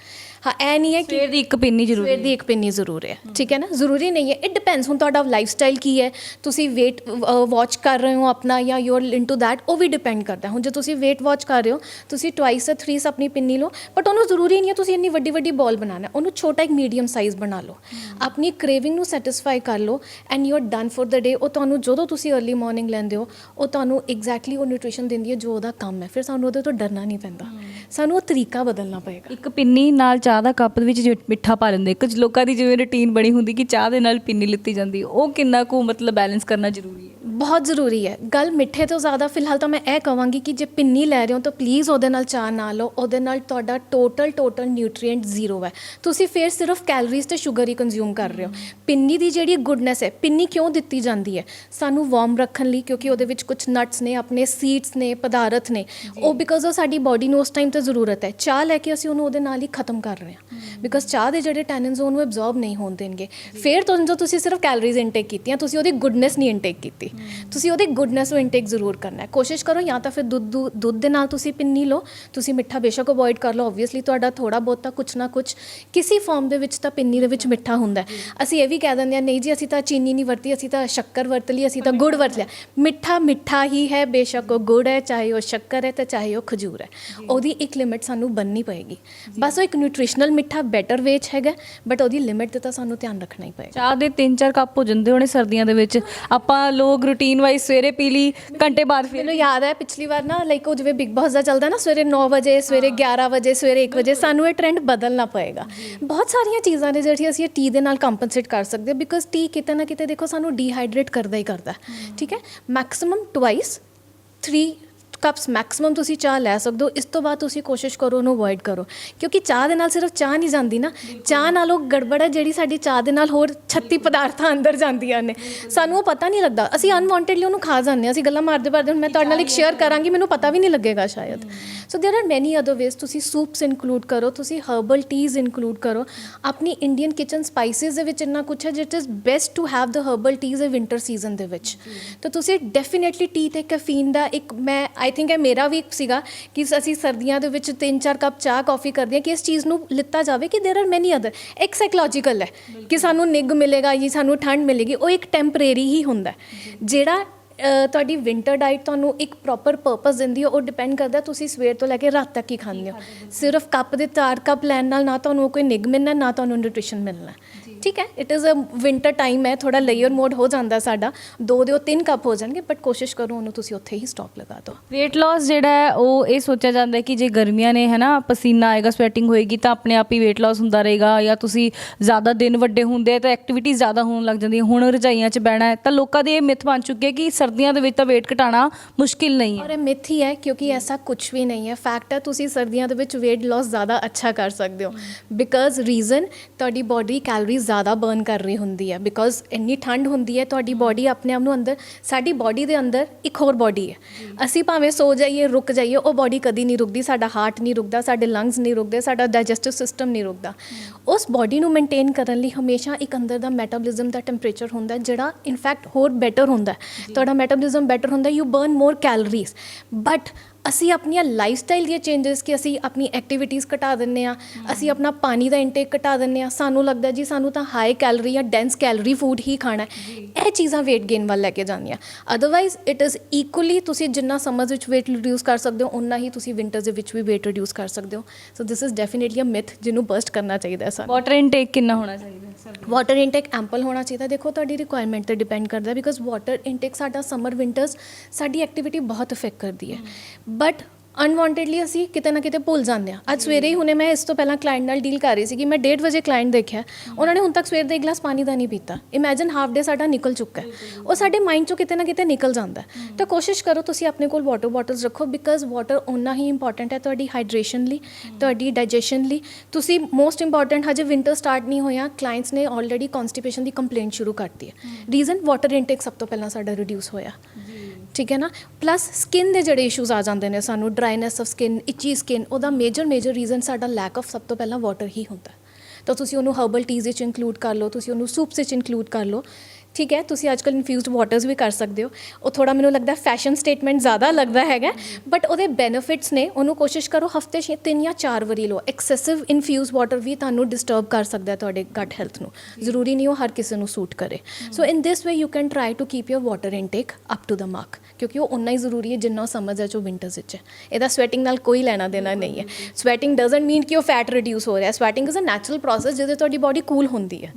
[SPEAKER 2] ਹਾਂ ਐ ਨਹੀਂ ਹੈ ਕਿ
[SPEAKER 1] ਸਵੇਰ ਦੀ ਇੱਕ ਪਿੰਨੀ ਜ਼ਰੂਰੀ
[SPEAKER 2] ਸਵੇਰ ਦੀ ਇੱਕ ਪਿੰਨੀ ਜ਼ਰੂਰ ਹੈ। ਠੀਕ ਹੈ ਨਾ? ਜ਼ਰੂਰੀ ਨਹੀਂ ਹੈ। ਇਟ ਡਿਪੈਂਡਸ ਹੁਣ ਤੁਹਾਡਾ ਲਾਈਫ ਸਟਾਈਲ ਕੀ ਹੈ। ਤੁਸੀਂ weight ਵਾਚ ਕਰ ਰਹੇ ਹੋ ਆਪਣਾ ਜਾਂ ਯੂ ਆਰ ਇਨਟੂ ਥੈਟ ਉਹ ਵੀ ਡਿਪੈਂਡ ਕਰਦਾ। ਹੁਣ ਜੇ ਤੁਸੀਂ weight ਵਾਚ ਕਰ ਰਹੇ ਹੋ ਤੁਸੀਂ ਟਵਾਈਸ ਆ ਥਰੀਸ ਆਪਣੀ ਪਿੰਨੀ ਲਓ ਬਟ ਉਹਨੂੰ ਜ਼ਰੂਰੀ ਨਹੀਂ ਹੈ ਤੁਸੀਂ ਇੰਨੀ ਵੱਡੀ ਵੱਡੀ ਬਾਲ ਬਣਾਣਾ ਉਹਨੂੰ ਛੋਟਾ ਇੱਕ ਮੀਡੀਅਮ ਸਾਈਜ਼ ਬਣਾ ਲਓ। ਆਪਣੀ ਕ੍ਰੇਵਿੰਗ ਨੂੰ ਸੈਟੀਸਫਾਈ ਕਰ ਲਓ and you are done for the day ਉਹ ਤੁਹਾਨੂੰ ਜਦੋਂ ਤੁਸੀਂ अर्ਲੀ ਮਾਰਨਿੰਗ ਲੈਂਦੇ ਹੋ ਉਹ ਤੁਹਾਨੂੰ ਐਗਜ਼ੈਕਟਲੀ ਉਹ ਨਿਊਟ੍ਰੀਸ਼ਨ ਦਿੰਦੀ ਹੈ ਜੋ ਉਹਦਾ ਕੰਮ ਹੈ। ਫਿਰ ਸਾਨੂੰ ਉਹਦੇ ਤੋਂ ਡਰਨਾ ਨਹੀਂ ਪੈਂਦਾ। ਸਾਨੂੰ ਉਹ ਤਰੀਕਾ ਬਦਲਣਾ ਪਏਗਾ।
[SPEAKER 1] ਇੱਕ ਪਿੰਨੀ ਨਾਲ ਚਾਹ ਦਾ ਕੱਪ ਦੇ ਵਿੱਚ ਜਿਵੇਂ ਮਿੱਠਾ ਪਾ ਲੈਂਦੇ। ਕੁਝ ਲੋਕਾਂ ਦੀ ਜਿਵੇਂ ਰੁਟੀਨ ਬਣੀ ਹੁੰਦੀ ਕਿ ਚਾਹ ਦੇ ਨਾਲ ਪਿੰਨੀ ਲਿੱਤੀ ਜਾਂਦੀ। ਉਹ ਕਿੰਨਾ ਕੁ ਮਤਲਬ ਬੈਲੈਂਸ ਕਰਨਾ ਜ਼ਰੂਰੀ ਹੈ?
[SPEAKER 2] ਬਹੁਤ ਜ਼ਰੂਰੀ ਹੈ। ਗੱਲ ਮਿੱਠੇ ਤੋਂ ਜ਼ਿਆਦਾ ਫਿਲਹਾਲ ਤਾਂ ਮੈਂ ਇਹ ਕਹਾਂਗੀ ਕਿ ਜੇ ਪਿੰਨੀ ਲੈ ਰਹੇ ਹੋ ਤਾਂ ਪਲੀਜ਼ ਉਹਦੇ ਨਾਲ ਚਾਹ ਨਾ ਲਓ। ਉਹਦੇ ਨਾਲ ਤੁਹਾਡਾ ਟੋਟਲ ਟੋਟਲ ਨਿਊਟ੍ਰੀਐਂਟ ਜ਼ੀਰੋ ਹੈ। ਤੁਸੀਂ ਫਿਰ ਸਿਰਫ ਕੈਲਰੀਜ਼ ਤੇ ਸ਼ੂਗਰ ਹੀ ਕੰਜ਼ਿਊਮ ਕਰ ਰਹੇ ਹੋ। ਪਿੰਨੀ ਦੀ ਜਿਹੜੀ ਗੁੱਡਨੈਸ ਹੈ ਪਿੰਨੀ ਕਿਉਂ ਦਿੱਤੀ ਜਾਂਦੀ ਹੈ? ਸਾਨੂੰ ਵਾਰਮ ਰੱਖਣ ਲਈ ਕਿਉਂਕਿ ਉਹਦੇ ਵਿੱਚ ਕੁਝ ਨਟਸ ਨੇ ਆਪਣੇ ਸੀਡਸ ਨੇ ਪਦਾਰਥ ਨੇ। ਉਹ ਬਿਕਾਜ਼ ਉਹ ਸਾਡੀ ਬਾਡੀ ਨੂੰ ਉਸ ਟਾਈਮ ਤੇ ਜ਼ਰੂਰਤ ਹੈ। ਚਾਹ ਲੈ ਕੇ ਅਸੀਂ ਉਹਨੂੰ ਉਹਦੇ ਨਾਲ ਹੀ ਖਤਮ ਕਰ ਰਹੇ ਹਾਂ। ਬਿਕਾਜ਼ ਚਾਹ ਦੇ ਜਿਹੜੇ ਟੈਨਿਨਸ ਉਹਨੂੰ ਐਬਜ਼ੌਰਬ ਨਹੀਂ ਹੋਣ ਦੇਣਗੇ। ਫਿਰ ਤੋਂ ਜੋ ਤੁਸੀਂ ਸਿਰਫ ਕੈਲਰੀਜ਼ ਇਨਟੇਕ ਕੀਤੀਆਂ, ਤੁਸੀਂ ਉਹਦੀ ਗੁੱਡਨੈਸ ਨਹੀਂ ਇਨਟੇਕ ਕੀਤੀ। ਤੁਸੀਂ ਉਹਦੀ ਗੁੱਡਨੈਸ ਨੂੰ ਇਨਟੇਕ ਜ਼ਰੂਰ ਕਰਨਾ ਹੈ। ਕੋਸ਼ਿਸ਼ ਕਰੋ ਜਾਂ ਤਾਂ ਫਿਰ ਦੁੱਧ ਦੁੱਧ ਦੇ ਨਾਲ ਤੁਸੀਂ ਪਿੰਨੀ ਲਓ। ਤੁਸੀਂ ਮਿੱਠਾ ਬੇਸ਼ੱਕ ਅਵੋਇਡ ਕਰ ਲਓ। ਆਬਵੀਅਸਲੀ ਤੁਹਾਡਾ ਥੋੜਾ ਬਹੁਤਾ ਕੁਛ ਨਾ ਕੁਛ ਕਿਸੇ ਫਾਰਮ ਦੇ ਵਿੱਚ ਤਾਂ ਪਿੰਨੀ ਦੇ ਵਿੱਚ ਮਿੱਠਾ ਹੁੰਦਾ ਅਸੀਂ ਇਹ ਵੀ ਕਹਿ ਦਿੰਦੇ ਆ ਨਹੀਂ ਜੀ, ਅਸੀਂ ਤਾਂ ਚੀਨੀ ਨਹੀਂ ਵਰਤੀ, ਅਸੀਂ ਤਾਂ ਸ਼ੱਕਰ ਵਰਤ ਲਈ, ਅਸੀਂ ਤਾਂ ਗੁੜ ਵਰਤ ਲਿਆ। ਮਿੱਠਾ ਮਿੱਠਾ ਹੀ ਹੈ ਬੇਸ਼ੱਕ ਉਹ ਗੁੜ ਹੈ, ਚਾਹੇ ਉਹ ਸ਼ੱਕਰ ਹੈ ਤੇ ਚਾਹੇ ਉਹ ਖਜੂਰ ਹੈ। ਉਹਦੀ ਇੱਕ ਲਿਮਿਟ ਸਾਨੂੰ ਬੰਨਣੀ ਪਏਗੀ। ਬਸ ਉਹ ਇੱਕ ਨਿਊਟ੍ਰੀਸ਼ਨਲ ਮਿੱਠਾ ਬੈਟਰ ਵੇਚ ਹੈਗਾ ਬਟ ਉਹਦੀ ਲਿਮਿਟ ਤੇ ਤਾਂ ਸਾਨੂੰ ਧਿਆਨ ਰੱਖਣਾ ਹੀ ਪਏਗਾ।
[SPEAKER 1] ਚਾਹ ਦੇ 3-4 ਕੱਪ ਹੋ ਜਾਂਦੇ ਹੋਣੇ ਸਰਦੀਆਂ ਦੇ ਵਿੱਚ। ਆਪਾਂ ਲੋਕ ਰੂਟੀਨ ਵਾਈਜ਼ ਸਵੇਰੇ ਪੀ ਲਈ ਘੰਟੇ ਬਾਅਦ ਫਿਰ
[SPEAKER 2] ਮੈਨੂੰ ਯਾਦ ਹੈ ਪਿਛਲੀ ਵਾਰ ਨਾ ਲਾਈਕ ਉਹ ਜਿਵੇਂ ਬਿਗ ਬਾਸ ਦਾ ਚੱਲਦਾ ਨਾ ਸਵੇਰੇ 9 ਵਜੇ ਸਵੇਰੇ 11 ਵਜੇ ਸਵੇਰੇ 1 ਵਜੇ ਸਾਨੂੰ ਇਹ ਟ੍ਰੈਂਡ ਬਦਲਣਾ ਪਏਗਾ। ਬਹੁਤ ਸਾਰੀਆਂ ਚੀਜ਼ਾਂ ਨੇ ਜਿਹੜੀਆਂ ਅਸੀਂ ਟੀ ਦੇ ਨਾਲ ਕੰਪਨਸੇਟ ਕਰ ਸਕਦੇ ਹਾਂ ਬਿਕਾਜ਼ ਟੀ ਕਿਤੇ ਨਾ ਕਿਤੇ ਦੇਖੋ ਸਾਨੂੰ ਡੀਹਾਈਡਰੇਟ ਕਰਦਾ ਹੀ ਕਰਦਾ। ਠੀਕ ਹੈ? ਮੈਕਸਿਮਮ ਟਵਾਈਸ 3 ਕੱਪਸ ਮੈਕਸਿਮਮ ਤੁਸੀਂ ਚਾਹ ਲੈ ਸਕਦੇ ਹੋ ਇਸ ਤੋਂ ਬਾਅਦ ਤੁਸੀਂ ਕੋਸ਼ਿਸ਼ ਕਰੋ ਉਹਨੂੰ ਅਵੋਇਡ ਕਰੋ ਕਿਉਂਕਿ ਚਾਹ ਦੇ ਨਾਲ ਸਿਰਫ ਚਾਹ ਨਹੀਂ ਜਾਂਦੀ ਨਾ ਚਾਹ ਨਾਲ ਉਹ ਗੜਬੜ ਹੈ ਜਿਹੜੀ ਸਾਡੀ ਚਾਹ ਦੇ ਨਾਲ ਹੋਰ 36 ਪਦਾਰਥਾਂ ਅੰਦਰ ਜਾਂਦੀਆਂ ਨੇ ਸਾਨੂੰ ਉਹ ਪਤਾ ਨਹੀਂ ਲੱਗਦਾ ਅਸੀਂ ਅਨਵਾਂਟਡਲੀ ਉਹਨੂੰ ਖਾ ਜਾਂਦੇ ਹਾਂ ਅਸੀਂ ਗੱਲਾਂ ਮਾਰਦੇ ਮਾਰਦੇ ਹੁਣ ਮੈਂ ਤੁਹਾਡੇ ਨਾਲ ਇੱਕ ਸ਼ੇਅਰ ਕਰਾਂਗੀ ਮੈਨੂੰ ਪਤਾ ਵੀ ਨਹੀਂ ਲੱਗੇਗਾ ਸ਼ਾਇਦ so there are many other ways ਤੁਸੀਂ ਸੂਪਸ ਇਨਕਲੂਡ ਕਰੋ ਤੁਸੀਂ ਹਰਬਲ ਟੀਜ਼ ਇਨਕਲੂਡ ਕਰੋ ਆਪਣੀ ਇੰਡੀਅਨ ਕਿਚਨ ਸਪਾਈਸਿਸ ਦੇ ਵਿੱਚ ਇੰਨਾ ਕੁਝ ਹੈ it is best to have the herbal teas in winter season ਦੇ ਵਿੱਚ ਤਾਂ ਤੁਸੀਂ ਡੈਫੀਨਿਟਲੀ ਟੀ ਤੇ ਕੈਫੀਨ ਦਾ ਇੱਕ ਮੈਂ ਆਈ ਥਿੰਕ ਇਹ ਮੇਰਾ ਵੀ ਇੱਕ ਸੀਗਾ ਕਿ ਅਸੀਂ ਸਰਦੀਆਂ ਦੇ ਵਿੱਚ 3-4 ਕੱਪ ਚਾਹ ਕਾਫੀ ਕਰਦੇ ਹਾਂ ਕਿ ਇਸ ਚੀਜ਼ ਨੂੰ ਲਿੱਤਾ ਜਾਵੇ ਕਿ देयर ਆਰ ਮੈਨੀ ਅਦਰ ਇੱਕ ਸਾਈਕੋਲੋਜੀਕਲ ਹੈ ਕਿ ਸਾਨੂੰ ਨਿੱਘ ਮਿਲੇਗਾ ਜੀ ਸਾਨੂੰ ਠੰਡ ਮਿਲੇਗੀ ਉਹ ਇੱਕ ਟੈਂਪਰੇਰੀ ਹੀ ਹੁੰਦਾ ਹੈ। ਜਿਹੜਾ ਅ, ਤੁਹਾਡੀ ਵਿੰਟਰ ਡਾਈਟ ਤੁਹਾਨੂੰ ਇੱਕ ਪ੍ਰੋਪਰ ਪਰਪਸ ਦਿੰਦੀ ਹੈ ਉਹ ਡਿਪੈਂਡ ਕਰਦਾ ਤੁਸੀਂ ਸਵੇਰ ਤੋਂ ਲੈ ਕੇ ਰਾਤ ਤੱਕ ਕੀ ਖਾਂਦੇ ਹੋ। ਸਿਰਫ ਕੱਪ ਦੇ ਚਾਰ ਕੱਪ ਲੈਣ ਨਾਲ ਨਾ ਤੁਹਾਨੂੰ ਕੋਈ ਨਿੱਘ ਮਿਲਣਾ ਨਾ ਤੁਹਾਨੂੰ ਨਿਊਟ੍ਰੀਸ਼ਨ ਮਿਲਣਾ। ਠੀਕ ਹੈ? It is a winter time ਹੈ ਥੋੜਾ ਲੇਅਰ ਮੋਡ ਹੋ ਜਾਂਦਾ ਸਾਡਾ। ਦੋ ਦੇ ਉਹ ਤਿੰਨ ਕੱਪ ਹੋ ਜਾਣਗੇ ਬਟ ਕੋਸ਼ਿਸ਼ ਕਰੋ ਉਹਨੂੰ ਤੁਸੀਂ ਉੱਥੇ ਹੀ ਸਟਾਪ ਲਗਾ ਦਿਓ।
[SPEAKER 1] Weight loss ਜਿਹੜਾ ਹੈ ਉਹ ਇਹ ਸੋਚਿਆ ਜਾਂਦਾ ਹੈ ਕਿ ਜੇ ਗਰਮੀਆਂ ਨੇ ਹੈ ਨਾ ਪਸੀਨਾ ਆਏਗਾ ਸਵੈਟਿੰਗ ਹੋਏਗੀ ਤਾਂ ਆਪਣੇ ਆਪ ਹੀ weight loss ਹੁੰਦਾ ਰਹੇਗਾ ਜਾਂ ਤੁਸੀਂ ਜ਼ਿਆਦਾ ਦਿਨ ਵੱਡੇ ਹੁੰਦੇ ਤਾਂ ਐਕਟੀਵਿਟੀ ਜ਼ਿਆਦਾ ਹੋਣ ਲੱਗ ਜਾਂਦੀ ਹੁਣ ਰਜਾਈਆਂ 'ਚ ਬਹਿਣਾ ਹੈ ਤਾਂ ਲੋਕਾਂ ਦੇ ਇਹ ਮਿੱਥ ਬਣ ਚੁੱਕੀ ਹੈ ਕਿ ਸਰਦੀਆਂ ਦੇ ਵਿੱਚ ਤਾਂ weight ਘਟਾਉਣਾ ਮੁਸ਼ਕਿਲ ਨਹੀਂ ਹੈ।
[SPEAKER 2] ਔਰ ਇਹ ਮਿਥ ਹੀ ਹੈ ਕਿਉਂਕਿ ਐਸਾ ਕੁਝ ਵੀ ਨਹੀਂ ਹੈ। ਫੈਕਟ ਹੈ ਤੁਸੀਂ ਸਰਦੀਆਂ ਦੇ ਵਿੱਚ weight loss ਜ਼ਿਆਦਾ ਅੱਛਾ ਕਰ ਸਕਦੇ ਹੋ। ਬਿਕਾਜ਼ ਰੀਜ਼ਨ ਤੁਹਾਡੀ ਬੋਡੀ ਕੈਲਰੀਜ਼ ਜ਼ਿਆਦਾ ਬਰਨ ਕਰ ਰਹੀ ਹੁੰਦੀ ਹੈ। ਬਿਕਾਜ਼ ਇੰਨੀ ਠੰਡ ਹੁੰਦੀ ਹੈ ਤੁਹਾਡੀ ਬੋਡੀ ਆਪਣੇ ਆਪ ਨੂੰ ਅੰਦਰ ਸਾਡੀ ਬੋਡੀ ਦੇ ਅੰਦਰ ਇੱਕ ਹੋਰ ਬੋਡੀ ਹੈ। ਅਸੀਂ ਭਾਵੇਂ ਸੋ ਜਾਈਏ ਰੁਕ ਜਾਈਏ ਉਹ ਬੋਡੀ ਕਦੀ ਨਹੀਂ ਰੁਕਦੀ ਸਾਡਾ ਹਾਰਟ ਨਹੀਂ ਰੁਕਦਾ ਸਾਡੇ ਲੰਗਸ ਨਹੀਂ ਰੁਕਦੇ ਸਾਡਾ ਡਾਈਜੈਸਟਿਵ ਸਿਸਟਮ ਨਹੀਂ ਰੁਕਦਾ। ਉਸ ਬੋਡੀ ਨੂੰ ਮੇਨਟੇਨ ਕਰਨ ਲਈ ਹਮੇਸ਼ਾ ਇੱਕ ਅੰਦਰ ਦਾ ਮੈਟਾਬੋਲਿਜ਼ਮ ਦਾ ਟੈਂਪਰੇਚਰ ਹੁੰਦਾ ਹੈ, ਜਿਹੜਾ ਇਨਫੈਕਟ ਹੋਰ ਬੈਟਰ ਹੁੰਦਾ ਹੈ। ਤੁਹਾਡਾ ਮੈਟਾਬੋਲਿਜ਼ਮ ਬੈਟਰ ਹੁੰਦਾ you burn more calories but ਅਸੀਂ ਆਪਣੀਆਂ ਲਾਈਫਸਟਾਈਲ ਦੀਆਂ ਚੇਂਜਸ ਕਿ ਅਸੀਂ ਆਪਣੀ ਐਕਟੀਵਿਟੀਜ਼ ਘਟਾ ਦਿੰਨੇ ਆ ਅਸੀਂ ਆਪਣਾ ਪਾਣੀ ਦਾ ਇਨਟੇਕ ਘਟਾ ਦਿੰਨੇ ਆ ਸਾਨੂੰ ਲੱਗਦਾ ਜੀ ਸਾਨੂੰ ਤਾਂ ਹਾਈ ਕੈਲਰੀ ਜਾਂ ਡੈਂਸ ਕੈਲਰੀ ਫੂਡ ਹੀ ਖਾਣਾ ਹੈ। ਇਹ ਚੀਜ਼ਾਂ weight gain ਵੱਲ ਲੈ ਕੇ ਜਾਂਦੀਆਂ। ਅਦਰਵਾਈਜ਼ ਇਟ ਇਜ਼ ਇਕੁਅਲੀ ਤੁਸੀਂ ਜਿੰਨਾ ਸਮਰਸ ਵਿੱਚ weight ਰਿਡਿਊਸ ਕਰ ਸਕਦੇ ਹੋ ਉਨਾ ਹੀ ਤੁਸੀਂ ਵਿੰਟਰਸ ਦੇ ਵਿੱਚ ਵੀ weight ਰਿਡਿਊਸ ਕਰ ਸਕਦੇ ਹੋ। So this is definitely a myth ਜਿਹਨੂੰ ਬਰਸਟ ਕਰਨਾ ਚਾਹੀਦਾ ਹੈ ਸਾਨੂੰ।
[SPEAKER 1] ਵਾਟਰ ਇਨਟੇਕ ਕਿੰਨਾ ਹੋਣਾ ਚਾਹੀਦਾ ਸਰਦੀਆਂ
[SPEAKER 2] ਵਾਟਰ ਇਨਟੇਕ ਐਂਪਲ ਹੋਣਾ ਚਾਹੀਦਾ ਦੇਖੋ ਤੁਹਾਡੀ ਰਿਕੁਆਇਰਮੈਂਟ ਤੇ ਡਿਪੈਂਡ ਕਰਦਾ ਬਿਕਾਜ਼ ਵਾਟਰ ਇਨਟੇਕ ਸਾਡਾ ਸਮਰ ਵਿੰਟਰਸ ਸਾਡੀ ਐਕਟੀਵਿਟੀ ਬਹੁਤ ਇਫੈਕਟ ਕਰਦੀ ਹੈ। ਬਟ ਅਨਵਾਂਟਡਲੀ ਅਸੀਂ ਕਿਤੇ ਨਾ ਕਿਤੇ ਭੁੱਲ ਜਾਂਦੇ ਹਾਂ। ਅੱਜ ਸਵੇਰੇ ਹੀ ਹੁਣੇ ਮੈਂ ਇਸ ਤੋਂ ਪਹਿਲਾਂ ਕਲਾਇੰਟ ਨਾਲ ਡੀਲ ਕਰ ਰਹੀ ਸੀ ਕਿ ਮੈਂ 1:30 ਵਜੇ ਕਲਾਇੰਟ ਦੇਖਿਆ। ਉਹਨਾਂ ਨੇ ਹੁਣ ਤੱਕ ਸਵੇਰ ਦਾ ਇੱਕ ਗਲਾਸ ਪਾਣੀ ਦਾ ਨਹੀਂ ਪੀਤਾ। ਇਮੇਜਿਨ ਹਾਫ ਡੇ ਸਾਡਾ ਨਿਕਲ ਚੁੱਕਾ ਹੈ। ਉਹ ਸਾਡੇ ਮਾਈਂਡ ਚੋਂ ਕਿਤੇ ਨਾ ਕਿਤੇ ਨਿਕਲ ਜਾਂਦਾ ਤਾਂ ਕੋਸ਼ਿਸ਼ ਕਰੋ ਤੁਸੀਂ ਆਪਣੇ ਕੋਲ ਵਾਟਰ ਬੋਟਲਸ ਰੱਖੋ। ਬਿਕਾਜ਼ ਵਾਟਰ ਓਨਾ ਹੀ ਇੰਪੋਰਟੈਂਟ ਹੈ ਤੁਹਾਡੀ ਹਾਈਡਰੇਸ਼ਨ ਲਈ, ਤੁਹਾਡੀ ਡਾਈਜੈਸ਼ਨ ਲਈ। ਤੁਸੀਂ ਮੋਸਟ ਇੰਪੋਰਟੈਂਟ ਹਜੇ ਵਿੰਟਰ ਸਟਾਰਟ ਨਹੀਂ ਹੋਇਆ। ਕਲਾਇੰਟਸ ਨੇ ਆਲਰੇਡੀ ਕਨਸਟੀਪੇਸ਼ਨ ਦੀ ਕੰਪਲੇਂਟ ਸ਼ੁਰੂ ਕਰਤੀ ਹੈ। ਰੀਜ਼ਨ ਵਾਟਰ ਇਨਟੇਕ ਸਭ ਤੋਂ ਪਹਿਲਾਂ ਸਾਡਾ ਰਿਡਿਊਸ ਹੋਇਆ। ਠੀਕ ਹੈ ਨਾ? ਪਲੱਸ ਸਕਿਨ ਦੇ ਜਿਹੜੇ ਇਸ਼ੂਜ਼ ਆ ਜਾਂਦੇ ਨੇ ਸਾਨੂੰ dryness of skin itchy skin ਉਹਦਾ ਮੇਜਰ ਮੇਜਰ ਰੀਜ਼ਨ ਸਾਡਾ ਲੈਕ ਆਫ ਸਭ ਤੋਂ ਪਹਿਲਾਂ ਵਾਟਰ ਹੀ ਹੁੰਦਾ। ਤਾਂ ਤੁਸੀਂ ਉਹਨੂੰ ਹਰਬਲ ਟੀਜ਼ ਵਿੱਚ ਇਨਕਲੂਡ ਕਰ ਲਓ, ਤੁਸੀਂ ਉਹਨੂੰ ਸੂਪਸ ਵਿੱਚ ਇਨਕਲੂਡ ਕਰ ਲਓ। ਠੀਕ ਹੈ ਤੁਸੀਂ ਅੱਜਕੱਲ ਇਨਫਿਊਜ਼ਡ ਵਾਟਰਸ ਵੀ ਕਰ ਸਕਦੇ ਹੋ। ਉਹ ਥੋੜਾ ਮੈਨੂੰ ਲੱਗਦਾ ਫੈਸ਼ਨ ਸਟੇਟਮੈਂਟ ਜ਼ਿਆਦਾ ਲੱਗਦਾ ਹੈਗਾ ਬਟ ਉਹਦੇ ਬੈਨੀਫਿਟਸ ਨੇ ਉਹਨੂੰ ਕੋਸ਼ਿਸ਼ ਕਰੋ ਹਫ਼ਤੇ 'ਚ ਤਿੰਨ ਜਾਂ ਚਾਰ ਵਾਰੀ ਲਓ। ਐਕਸੈਸਿਵ ਇਨਫਿਊਜ਼ ਵਾਟਰ ਵੀ ਤੁਹਾਨੂੰ ਡਿਸਟਰਬ ਕਰ ਸਕਦਾ ਹੈ ਤੁਹਾਡੇ ਗਟ ਹੈਲਥ ਨੂੰ। ਜ਼ਰੂਰੀ ਨਹੀਂ ਉਹ ਹਰ ਕਿਸੇ ਨੂੰ ਸੂਟ ਕਰੇ। So in this way you can try to keep your water intake up to the mark ਕਿਉਂਕਿ ਉਹ ਉਨਾ ਹੀ ਜ਼ਰੂਰੀ ਹੈ ਜਿੰਨਾ ਸਮਝ ਹੈ ਜੋ ਵਿੰਟਰਸ ਵਿੱਚ ਹੈ। ਇਹਦਾ ਸਵੈਟਿੰਗ ਨਾਲ ਕੋਈ ਲੈਣਾ ਦੇਣਾ ਨਹੀਂ ਹੈ। ਸਵੈਟਿੰਗ ਡਸਨਟ ਮੀਨ ਕਿ ਉਹ ਫੈਟ ਰਿਡਿਊਸ ਹੋ ਰਿਹਾ। Sweating is a natural process ਜਿਹਦੇ ਤੁਹਾਡੀ ਬਾਡੀ ਕੂਲ ਹੁੰਦੀ ਹੈ।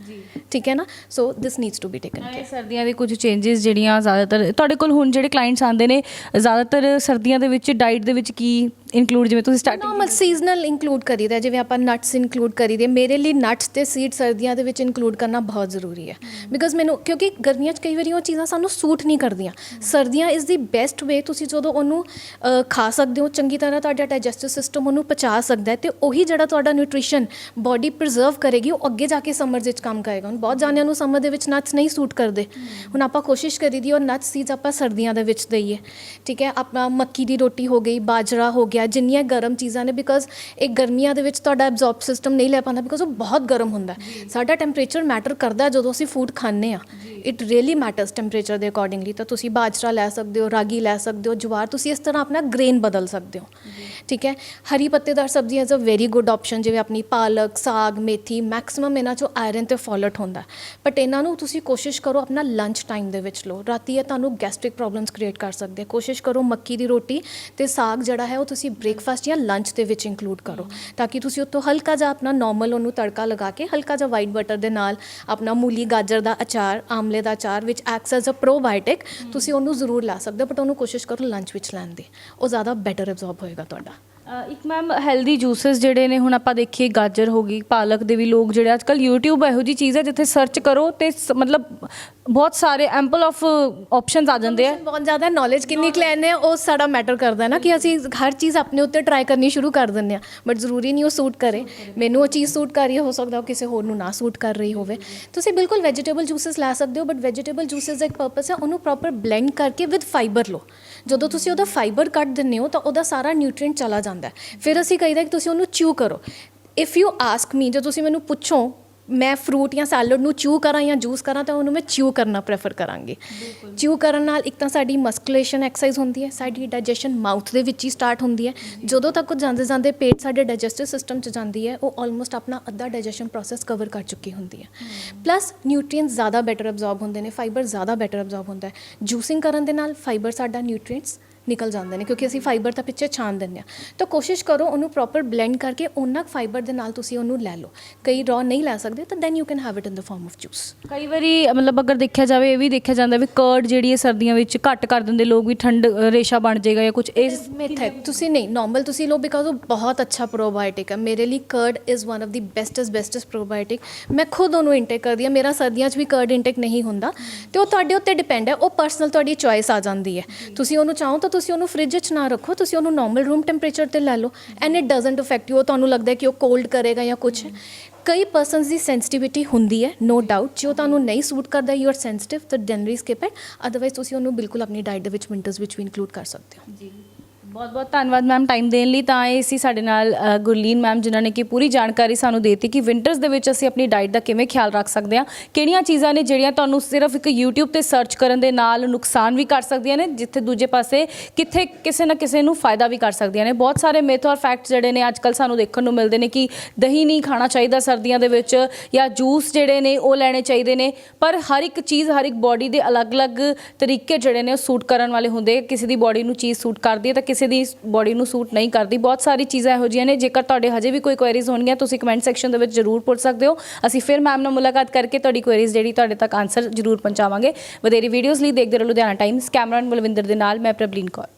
[SPEAKER 2] ਠੀਕ ਹੈ ਨਾ? So this needs to be taken
[SPEAKER 1] ਇਹ ਸਰਦੀਆਂ ਦੇ ਕੁਝ ਚੇਂਜਸ ਜਿਹੜੀਆਂ ਜ਼ਿਆਦਾਤਰ ਤੁਹਾਡੇ ਕੋਲ ਹੁਣ ਜਿਹੜੇ ਕਲਾਇੰਟਸ ਆਉਂਦੇ ਨੇ ਜ਼ਿਆਦਾਤਰ ਸਰਦੀਆਂ ਦੇ ਵਿੱਚ ਡਾਈਟ ਦੇ ਵਿੱਚ ਕੀ ਇਨਕਲੂਡ ਜਿਵੇਂ ਤੁਸੀਂ ਸਟਾਰਟਿੰਗ
[SPEAKER 2] ਨਾਰਮਲ ਸੀਜ਼ਨਲ ਇਨਕਲੂਡ ਕਰੀਦਾ ਜਿਵੇਂ ਆਪਾਂ ਨਟਸ ਇਨਕਲੂਡ ਕਰੀਦੇ ਮੇਰੇ ਲਈ ਨਟਸ ਤੇ ਸੀਡ ਸਰਦੀਆਂ ਦੇ ਵਿੱਚ ਇਨਕਲੂਡ ਕਰਨਾ ਬਹੁਤ ਜ਼ਰੂਰੀ ਹੈ। ਬਿਕਾਜ਼ ਮੈਨੂੰ, ਕਿਉਂਕਿ ਗਰਮੀਆਂ 'ਚ ਕਈ ਵਾਰੀ ਉਹ ਚੀਜ਼ਾਂ ਸਾਨੂੰ ਸੂਟ ਨਹੀਂ ਕਰਦੀਆਂ। ਸਰਦੀਆਂ ਇਜ਼ ਦੀ ਬੈਸਟ ਵੇ ਤੁਸੀਂ ਜਦੋਂ ਉਹਨੂੰ ਖਾ ਸਕਦੇ ਹੋ, ਚੰਗੀ ਤਰ੍ਹਾਂ ਤੁਹਾਡਾ ਡਾਈਜੈਸਟਿਵ ਸਿਸਟਮ ਉਹਨੂੰ ਪਚਾ ਸਕਦਾ ਹੈ ਤੇ ਉਹੀ ਜਿਹੜਾ ਤੁਹਾਡਾ ਨਿਊਟ੍ਰੀਸ਼ਨ ਬਾਡੀ ਪ੍ਰੀਜ਼ਰਵ ਕਰੇਗੀ, ਉਹ ਅੱਗੇ ਜਾ ਕੇ ਸਮਰ ਵਿੱਚ ਕੰਮ ਕਰੇਗਾ। ਹੁਣ ਬਹੁਤ ਜਾਣਿਆਂ ਨੂੰ ਸਮਰ ਦੇ ਵਿੱਚ ਨਟਸ ਨਹੀਂ ਸੂਟ ਕਰਦੇ। ਹੁਣ ਆਪਾਂ ਕੋਸ਼ਿਸ਼ ਕਰੀਦੀ ਉਹ ਨਟਸ ਸੀਜ਼ ਆਪਾਂ ਸਰਦੀਆਂ ਦੇ ਵਿੱਚ ਦਈਏ। ਠੀਕ ਹੈ ਆਪਣਾ ਮੱਕੀ ਦੀ ਰੋਟੀ ਹੋ ਗਈ, ਬਾਜਰਾ ਹੋ ਗਿਆ ਜਿੰਨੀਆਂ ਗਰਮ ਚੀਜ਼ਾਂ ਨੇ ਬਿਕਾਜ਼ ਇਹ ਗਰਮੀਆਂ ਦੇ ਵਿੱਚ ਤੁਹਾਡਾ ਐਬਜ਼ੌਰਬ ਸਿਸਟਮ ਨਹੀਂ ਲੈ ਪਾਉਂਦਾ ਬਿਕਾਜ਼ ਉਹ ਬਹੁਤ ਗਰਮ ਹੁੰਦਾ। ਹੈ। ਸਾਡਾ ਟੈਂਪਰੇਚਰ ਮੈਟਰ ਕਰਦਾ ਹੈ ਜਦੋਂ ਅਸੀਂ ਫੂਡ ਖਾਂਦੇ ਆ ਇਟ ਰੀਅਲੀ ਮੈਟਰਸ ਟੈਂਪਰੇਚਰ ਦੇ ਅਕੋਰਡਿੰਗਲੀ ਤਾਂ ਤੁਸੀਂ ਬਾਜਰਾ ਲੈ ਸਕਦੇ ਹੋ, ਰਾਗੀ ਲੈ ਸਕਦੇ ਹੋ, ਜਵਾਰ, ਤੁਸੀਂ ਇਸ ਤਰ੍ਹਾਂ ਆਪਣਾ ਗ੍ਰੇਨ ਬਦਲ ਸਕਦੇ ਹੋ। ਠੀਕ ਹੈ? ਹਰੀ ਪੱਤੇਦਾਰ ਸਬਜ਼ੀਆਂ is a very good option ਜਿਵੇਂ ਆਪਣੀ ਪਾਲਕ, ਸਾਗ, ਮੇਥੀ ਮੈਕਸਿਮਮ ਇਹਨਾਂ ਚੋਂ ਆਇਰਨ ਤੇ ਫੋਲਟ ਹੁੰਦਾ। ਬਟ ਇਹਨਾਂ ਨੂੰ ਤੁਸੀਂ ਕੋਸ਼ਿਸ਼ ਕਰੋ ਆਪਣਾ ਲੰਚ ਟਾਈਮ ਦੇ ਵਿੱਚ ਲਓ। ਰਾਤੀ ਇਹ ਤੁਹਾਨੂੰ ਗੈਸਟ੍ਰਿਕ ਪ੍ਰੋਬਲਮਸ ਕ੍ਰੀਏਟ ਕਰ ਸਕਦੇ ਕੋਸ਼ਿਸ਼ ਕਰੋ ਮੱਕੀ ਦੀ ਰੋਟੀ ਤੇ ਸਾਗ ਜਿਹੜਾ ਹੈ ਉਹ ਤੁਸੀਂ ਤੁਸੀਂ ਬ੍ਰੇਕਫਾਸਟ ਜਾਂ ਲੰਚ ਦੇ ਵਿੱਚ ਇੰਕਲੂਡ ਕਰੋ ਤਾਂ ਕਿ ਤੁਸੀਂ ਉੱਤੋਂ ਹਲਕਾ ਜਿਹਾ ਆਪਣਾ ਨਾਰਮਲ ਉਹਨੂੰ ਤੜਕਾ ਲਗਾ ਕੇ ਹਲਕਾ ਜਿਹਾ ਵਾਈਟ ਬਟਰ ਦੇ ਨਾਲ ਆਪਣਾ ਮੂਲੀ ਗਾਜਰ ਦਾ ਅਚਾਰ, ਆਮਲੇ ਦਾ ਅਚਾਰ ਵਿੱਚ ਐਕਸ ਐਜ਼ ਅ ਪ੍ਰੋਬਾਇਓਟਿਕ ਤੁਸੀਂ ਉਹਨੂੰ ਜ਼ਰੂਰ ਲੈ ਸਕਦੇ ਹੋ ਬਟ ਉਹਨੂੰ ਕੋਸ਼ਿਸ਼ ਕਰੋ ਲੰਚ ਵਿੱਚ ਲੈਣ ਦੀ। ਉਹ ਜ਼ਿਆਦਾ ਬੈਟਰ ਐਬਜ਼ੌਰਬ ਹੋਏਗਾ ਤੁਹਾਡਾ।
[SPEAKER 1] ਅ, ਇੱਕ ਮੈਮ ਹੈਲਦੀ ਜੂਸਸ ਜਿਹੜੇ ਨੇ ਹੁਣ ਆਪਾਂ ਦੇਖੀਏ ਗਾਜਰ ਹੋ ਗਈ ਪਾਲਕ ਦੇ ਵੀ ਲੋਕ ਜਿਹੜੇ ਅੱਜ ਕੱਲ YouTube ਇਹੋ ਜੀ ਚੀਜ਼ ਹੈ ਜਿੱਥੇ ਸਰਚ ਕਰੋ ਤੇ ਸ- ਮਤਲਬ ਬਹੁਤ ਸਾਰੇ ਐਂਪਲ ਆਫ ਆਪਸ਼ਨਸ ਆ ਜਾਂਦੇ ਆ।
[SPEAKER 2] ਬਹੁਤ ਜ਼ਿਆਦਾ ਨੌਲੇਜ ਕਿੰਨੀ ਕੁ ਲੈਂਦੇ ਆ ਉਹ ਸਾਡਾ ਮੈਟਰ ਕਰਦਾ ਹੈ ਨਾ ਕਿ ਅਸੀਂ ਹਰ ਚੀਜ਼ ਆਪਣੇ ਉੱਤੇ ਟਰਾਈ ਕਰਨੀ ਸ਼ੁਰੂ ਕਰ ਦਿੰਦੇ ਆ। ਬਟ ਜ਼ਰੂਰੀ ਨਹੀਂ ਉਹ ਸੂਟ ਕਰੇ। ਮੈਨੂੰ ਉਹ ਚੀਜ਼ ਸੂਟ ਕਰ ਰਹੀ ਹੈ, ਹੋ ਸਕਦਾ ਉਹ ਕਿਸੇ ਹੋਰ ਨੂੰ ਨਾ ਸੂਟ ਕਰ ਰਹੀ ਹੋਵੇ। ਤੁਸੀਂ ਬਿਲਕੁਲ ਵੈਜੀਟੇਬਲ ਜੂਸਸ ਲੈ ਸਕਦੇ ਹੋ ਬਟ ਵੈਜੀਟੇਬਲ ਜੂਸਸ ਦਾ ਇੱਕ ਪਰਪਸ ਹੈ ਉਹਨੂੰ ਪ੍ਰੋਪਰ ਬਲੈਂਡ ਕਰਕੇ ਵਿਦ ਫਾਈਬਰ ਲਓ। ਜਦੋਂ ਤੁਸੀਂ ਉਹਦਾ ਫਾਈਬਰ ਕੱਢ ਦਿੰਦੇ ਹੋ ਤਾਂ ਉਹਦਾ ਸਾਰਾ ਨਿਊਟ੍ਰੀਐਂਟ ਚਲਾ ਜਾਂਦਾ। ਹੈ। ਫਿਰ ਅਸੀਂ ਕਹੀਦਾ ਕਿ ਤੁਸੀਂ ਉਹਨੂੰ ਚੂ ਕਰੋ। ਇਫ ਯੂ ਆਸਕ ਮੀ ਜੇ ਤੁਸੀਂ ਮੈਨੂੰ ਪੁੱਛੋ ਮੈਂ ਫਰੂਟ ਜਾਂ ਸੈਲਡ ਨੂੰ ਚੂ ਕਰਾਂ ਜਾਂ ਜੂਸ ਕਰਾਂ ਤਾਂ ਉਹਨੂੰ ਮੈਂ ਚੂ ਕਰਨਾ ਪ੍ਰੇਫਰ ਕਰਾਂਗੀ। ਚੂ ਕਰਨ ਨਾਲ ਇੱਕ ਤਾਂ ਸਾਡੀ ਮਸਕੂਲੇਸ਼ਨ ਐਕਸਰਸਾਈਜ਼ ਹੁੰਦੀ ਹੈ ਸਾਡੀ ਡਾਈਜੈਸ਼ਨ ਮਾਊਥ ਦੇ ਵਿੱਚ ਹੀ ਸਟਾਰਟ ਹੁੰਦੀ ਹੈ। ਜਦੋਂ ਤੱਕ ਉਹ ਜਾਂਦੇ ਜਾਂਦੇ ਪੇਟ ਸਾਡੇ ਡਾਈਜੈਸਟਿਵ ਸਿਸਟਮ 'ਚ ਜਾਂਦੀ ਹੈ ਉਹ ਆਲਮੋਸਟ ਆਪਣਾ ਅੱਧਾ ਡਾਈਜੈਸ਼ਨ ਪ੍ਰੋਸੈਸ ਕਵਰ ਕਰ ਚੁੱਕੀ ਹੁੰਦੀ ਹੈ। ਪਲੱਸ ਨਿਊਟ੍ਰੀਐਂਟਸ ਜ਼ਿਆਦਾ ਬੈਟਰ ਅਬਜ਼ੌਰਬ ਹੁੰਦੇ ਨੇ ਫਾਈਬਰ ਜ਼ਿਆਦਾ ਬੈਟਰ ਅਬਜ਼ੌਰਬ ਹੁੰਦਾ ਹੈ। ਜੂਸਿੰਗ ਕਰਨ ਦੇ ਨਾਲ ਫਾਈਬਰ ਸਾਡਾ ਨਿਊਟ੍ਰੀਐਂਟਸ ਨਿਕਲ ਜਾਂਦੇ ਨੇ ਕਿਉਂਕਿ ਅਸੀਂ ਫਾਈਬਰ ਤਾਂ ਪਿੱਛੇ ਛਾਣ ਦਿੰਦੇ ਆ ਤਾਂ ਕੋਸ਼ਿਸ਼ ਕਰੋ ਉਹਨੂੰ ਪ੍ਰੋਪਰ ਬਲੈਂਡ ਕਰਕੇ ਉਹਨਾਂ ਫਾਈਬਰ ਦੇ ਨਾਲ ਤੁਸੀਂ ਉਹਨੂੰ ਲੈ ਲਓ। ਕਈ ਰॉ ਨਹੀਂ ਲੈ ਸਕਦੇ ਤਾਂ then you can have it in the form of juice
[SPEAKER 1] ਕਈ ਵਾਰੀ ਮਤਲਬ ਅਗਰ ਦੇਖਿਆ ਜਾਵੇ ਇਹ ਵੀ ਦੇਖਿਆ ਜਾਂਦਾ ਵੀ ਕਰਡ ਜਿਹੜੀ ਹੈ ਸਰਦੀਆਂ ਵਿੱਚ ਘੱਟ ਕਰ ਦਿੰਦੇ ਲੋਕ ਵੀ ਠੰਡ ਰੇਸ਼ਾ ਬਣ ਜਾਏਗਾ ਜਾਂ ਕੁਝ ਇਸ
[SPEAKER 2] ਮਿਥ ਹੈ ਤੁਸੀਂ ਨਹੀਂ ਨਾਰਮਲ ਤੁਸੀਂ ਲਓ ਬਿਕਾਜ਼ ਉਹ ਬਹੁਤ ਅੱਛਾ ਪ੍ਰੋਬਾਇਓਟਿਕ ਹੈ। ਮੇਰੇ ਲਈ curd is one of the bestest bestest probiotic ਮੈਂ ਖੁਦ ਉਹਨੂੰ ਇਨਟੇਕ ਕਰਦੀ ਹਾਂ। ਮੇਰਾ ਸਰਦੀਆਂ 'ਚ ਵੀ ਕਰਡ ਇਨਟੇਕ ਨਹੀਂ ਹੁੰਦਾ। ਤੇ ਉਹ ਤੁਹਾਡੇ ਉੱਤੇ ਡਿਪੈਂਡ ਹੈ। ਉਹ ਪਰਸਨਲ ਤੁਹਾਡੀ ਚੋਇਸ ਆ ਜਾਂਦੀ ਹੈ। ਤੁਸੀਂ ਉਹਨੂੰ ਚਾਹੋ ਤਾਂ ਤੁਸੀਂ ਉਹਨੂੰ ਫ੍ਰਿਜ 'ਚ ਨਾ ਰੱਖੋ, ਤੁਸੀਂ ਉਹਨੂੰ ਨਾਰਮਲ ਰੂਮ ਟੈਂਪਰੇਚਰ ਤੇ ਲੈ ਲਓ। And it doesn't affect you ਉਹ ਤੁਹਾਨੂੰ ਲੱਗਦਾ ਕਿ ਉਹ ਕੋਲਡ ਕਰੇਗਾ ਜਾਂ ਕੁਝ ਕਈ ਪਰਸਨਸ ਦੀ ਸੈਂਸਿਟੀਵਿਟੀ ਹੁੰਦੀ ਹੈ ਨੋ ਡਾਊਟ ਜੇ ਉਹ ਤੁਹਾਨੂੰ ਨਹੀਂ ਸੂਟ ਕਰਦਾ ਯੂ ਆਰ ਸੈਂਸਿਟਿਵ ਤਾਂ ਜਨਰਲੀ ਸਕਿਪ ਇਟ ਅਦਰਵਾਈਜ਼ ਤੁਸੀਂ ਉਹਨੂੰ ਬਿਲਕੁਲ ਆਪਣੀ ਡਾਈਟ ਦੇ ਵਿੱਚ ਵਿੰਟਰਸ ਵਿੱਚ ਵੀ ਇਨਕਲੂਡ ਕਰ ਸਕਦੇ ਹੋ।
[SPEAKER 1] ਜੀ। ਬਹੁਤ ਬਹੁਤ ਧੰਨਵਾਦ ਮੈਮ ਟਾਈਮ ਦੇਣ ਲਈ। ਤਾਂ ਇਹ ਸੀ ਸਾਡੇ ਨਾਲ ਅ, ਗੁਰਲੀਨ ਮੈਮ ਜਿਨ੍ਹਾਂ ਨੇ ਕਿ ਪੂਰੀ ਜਾਣਕਾਰੀ ਸਾਨੂੰ ਦੇਤੀ ਕਿ ਵਿੰਟਰਸ ਦੇ ਵਿੱਚ ਅਸੀਂ ਆਪਣੀ ਡਾਈਟ ਦਾ ਕਿਵੇਂ ਖਿਆਲ ਰੱਖ ਸਕਦੇ ਹਾਂ। ਕਿਹੜੀਆਂ ਚੀਜ਼ਾਂ ਨੇ ਜਿਹੜੀਆਂ ਤੁਹਾਨੂੰ ਸਿਰਫ ਇੱਕ YouTube ਤੇ ਸਰਚ ਕਰਨ ਦੇ ਨਾਲ ਨੁਕਸਾਨ ਵੀ ਕਰ ਸਕਦੀਆਂ ਨੇ ਜਿੱਥੇ ਦੂਜੇ ਪਾਸੇ ਕਿੱਥੇ ਕਿਸੇ ਨਾ ਕਿਸੇ ਨੂੰ ਫਾਇਦਾ ਵੀ ਕਰ ਸਕਦੀਆਂ ਨੇ। ਬਹੁਤ ਸਾਰੇ ਮਿਥ ਔਰ ਫੈਕਟ ਜਿਹੜੇ ਨੇ ਅੱਜਕੱਲ ਸਾਨੂੰ ਦੇਖਣ ਨੂੰ ਮਿਲਦੇ ਨੇ ਕਿ ਦਹੀਂ ਨਹੀਂ ਖਾਣਾ ਚਾਹੀਦਾ ਸਰਦੀਆਂ ਦੇ ਵਿੱਚ ਜਾਂ ਜੂਸ ਜਿਹੜੇ ਨੇ ਉਹ ਲੈਣੇ ਚਾਹੀਦੇ ਨੇ। ਪਰ ਹਰ ਇੱਕ ਚੀਜ਼ ਹਰ ਇੱਕ ਬਾਡੀ ਦੇ ਅਲੱਗ-ਅਲੱਗ ਤਰੀਕੇ ਜਿਹੜੇ ਨੇ ਉਹ ਸੂਟ ਕਰਨ ਵਾਲੇ ਹੁੰਦੇ ਕਿਸੇ ਦੀ ਬਾਡੀ ਨੂੰ ਚੀਜ਼ ਸੂਟ ਕਰਦੀ ਹੈ ਤਾਂ ਕਿਸੇ ਕਿਸੇ ਦੀ ਬਾਡੀ ਨੂੰ ਸੂਟ ਨਹੀਂ ਕਰਦੀ। ਬਹੁਤ ਸਾਰੀ ਚੀਜ਼ਾਂ ਇਹੋ ਜਿਹੀਆਂ ਨੇ, ਜੇਕਰ ਤੁਹਾਡੇ ਹਜੇ ਵੀ ਕੋਈ ਕੁਐਰੀਜ਼ ਹੋਣਗੀਆਂ, ਤੁਸੀਂ ਕਮੈਂਟ ਸੈਕਸ਼ਨ ਦੇ ਵਿੱਚ ਜ਼ਰੂਰ ਪੁੱਛ ਸਕਦੇ ਹੋ। ਅਸੀਂ ਫਿਰ ਮੈਮ ਨਾਲ ਮੁਲਾਕਾਤ ਕਰਕੇ ਤੁਹਾਡੀ ਕੁਐਰੀਜ਼ ਜਿਹੜੀ ਤੁਹਾਡੇ ਤੱਕ ਆਨਸਰ ਜ਼ਰੂਰ ਪਹੁੰਚਾਵਾਂਗੇ। ਵਧੇਰੀ ਵੀਡੀਓਜ਼ ਲਈ ਦੇਖਦੇ ਰਹੋ ਲੁਧਿਆਣਾ ਟਾਈਮਸ ਕੈਮਰਾਨ ਬਲਵਿੰਦਰ ਦੇ ਨਾਲ, ਮੈਂ ਪ੍ਰਬਲੀਨ ਕੌਰ।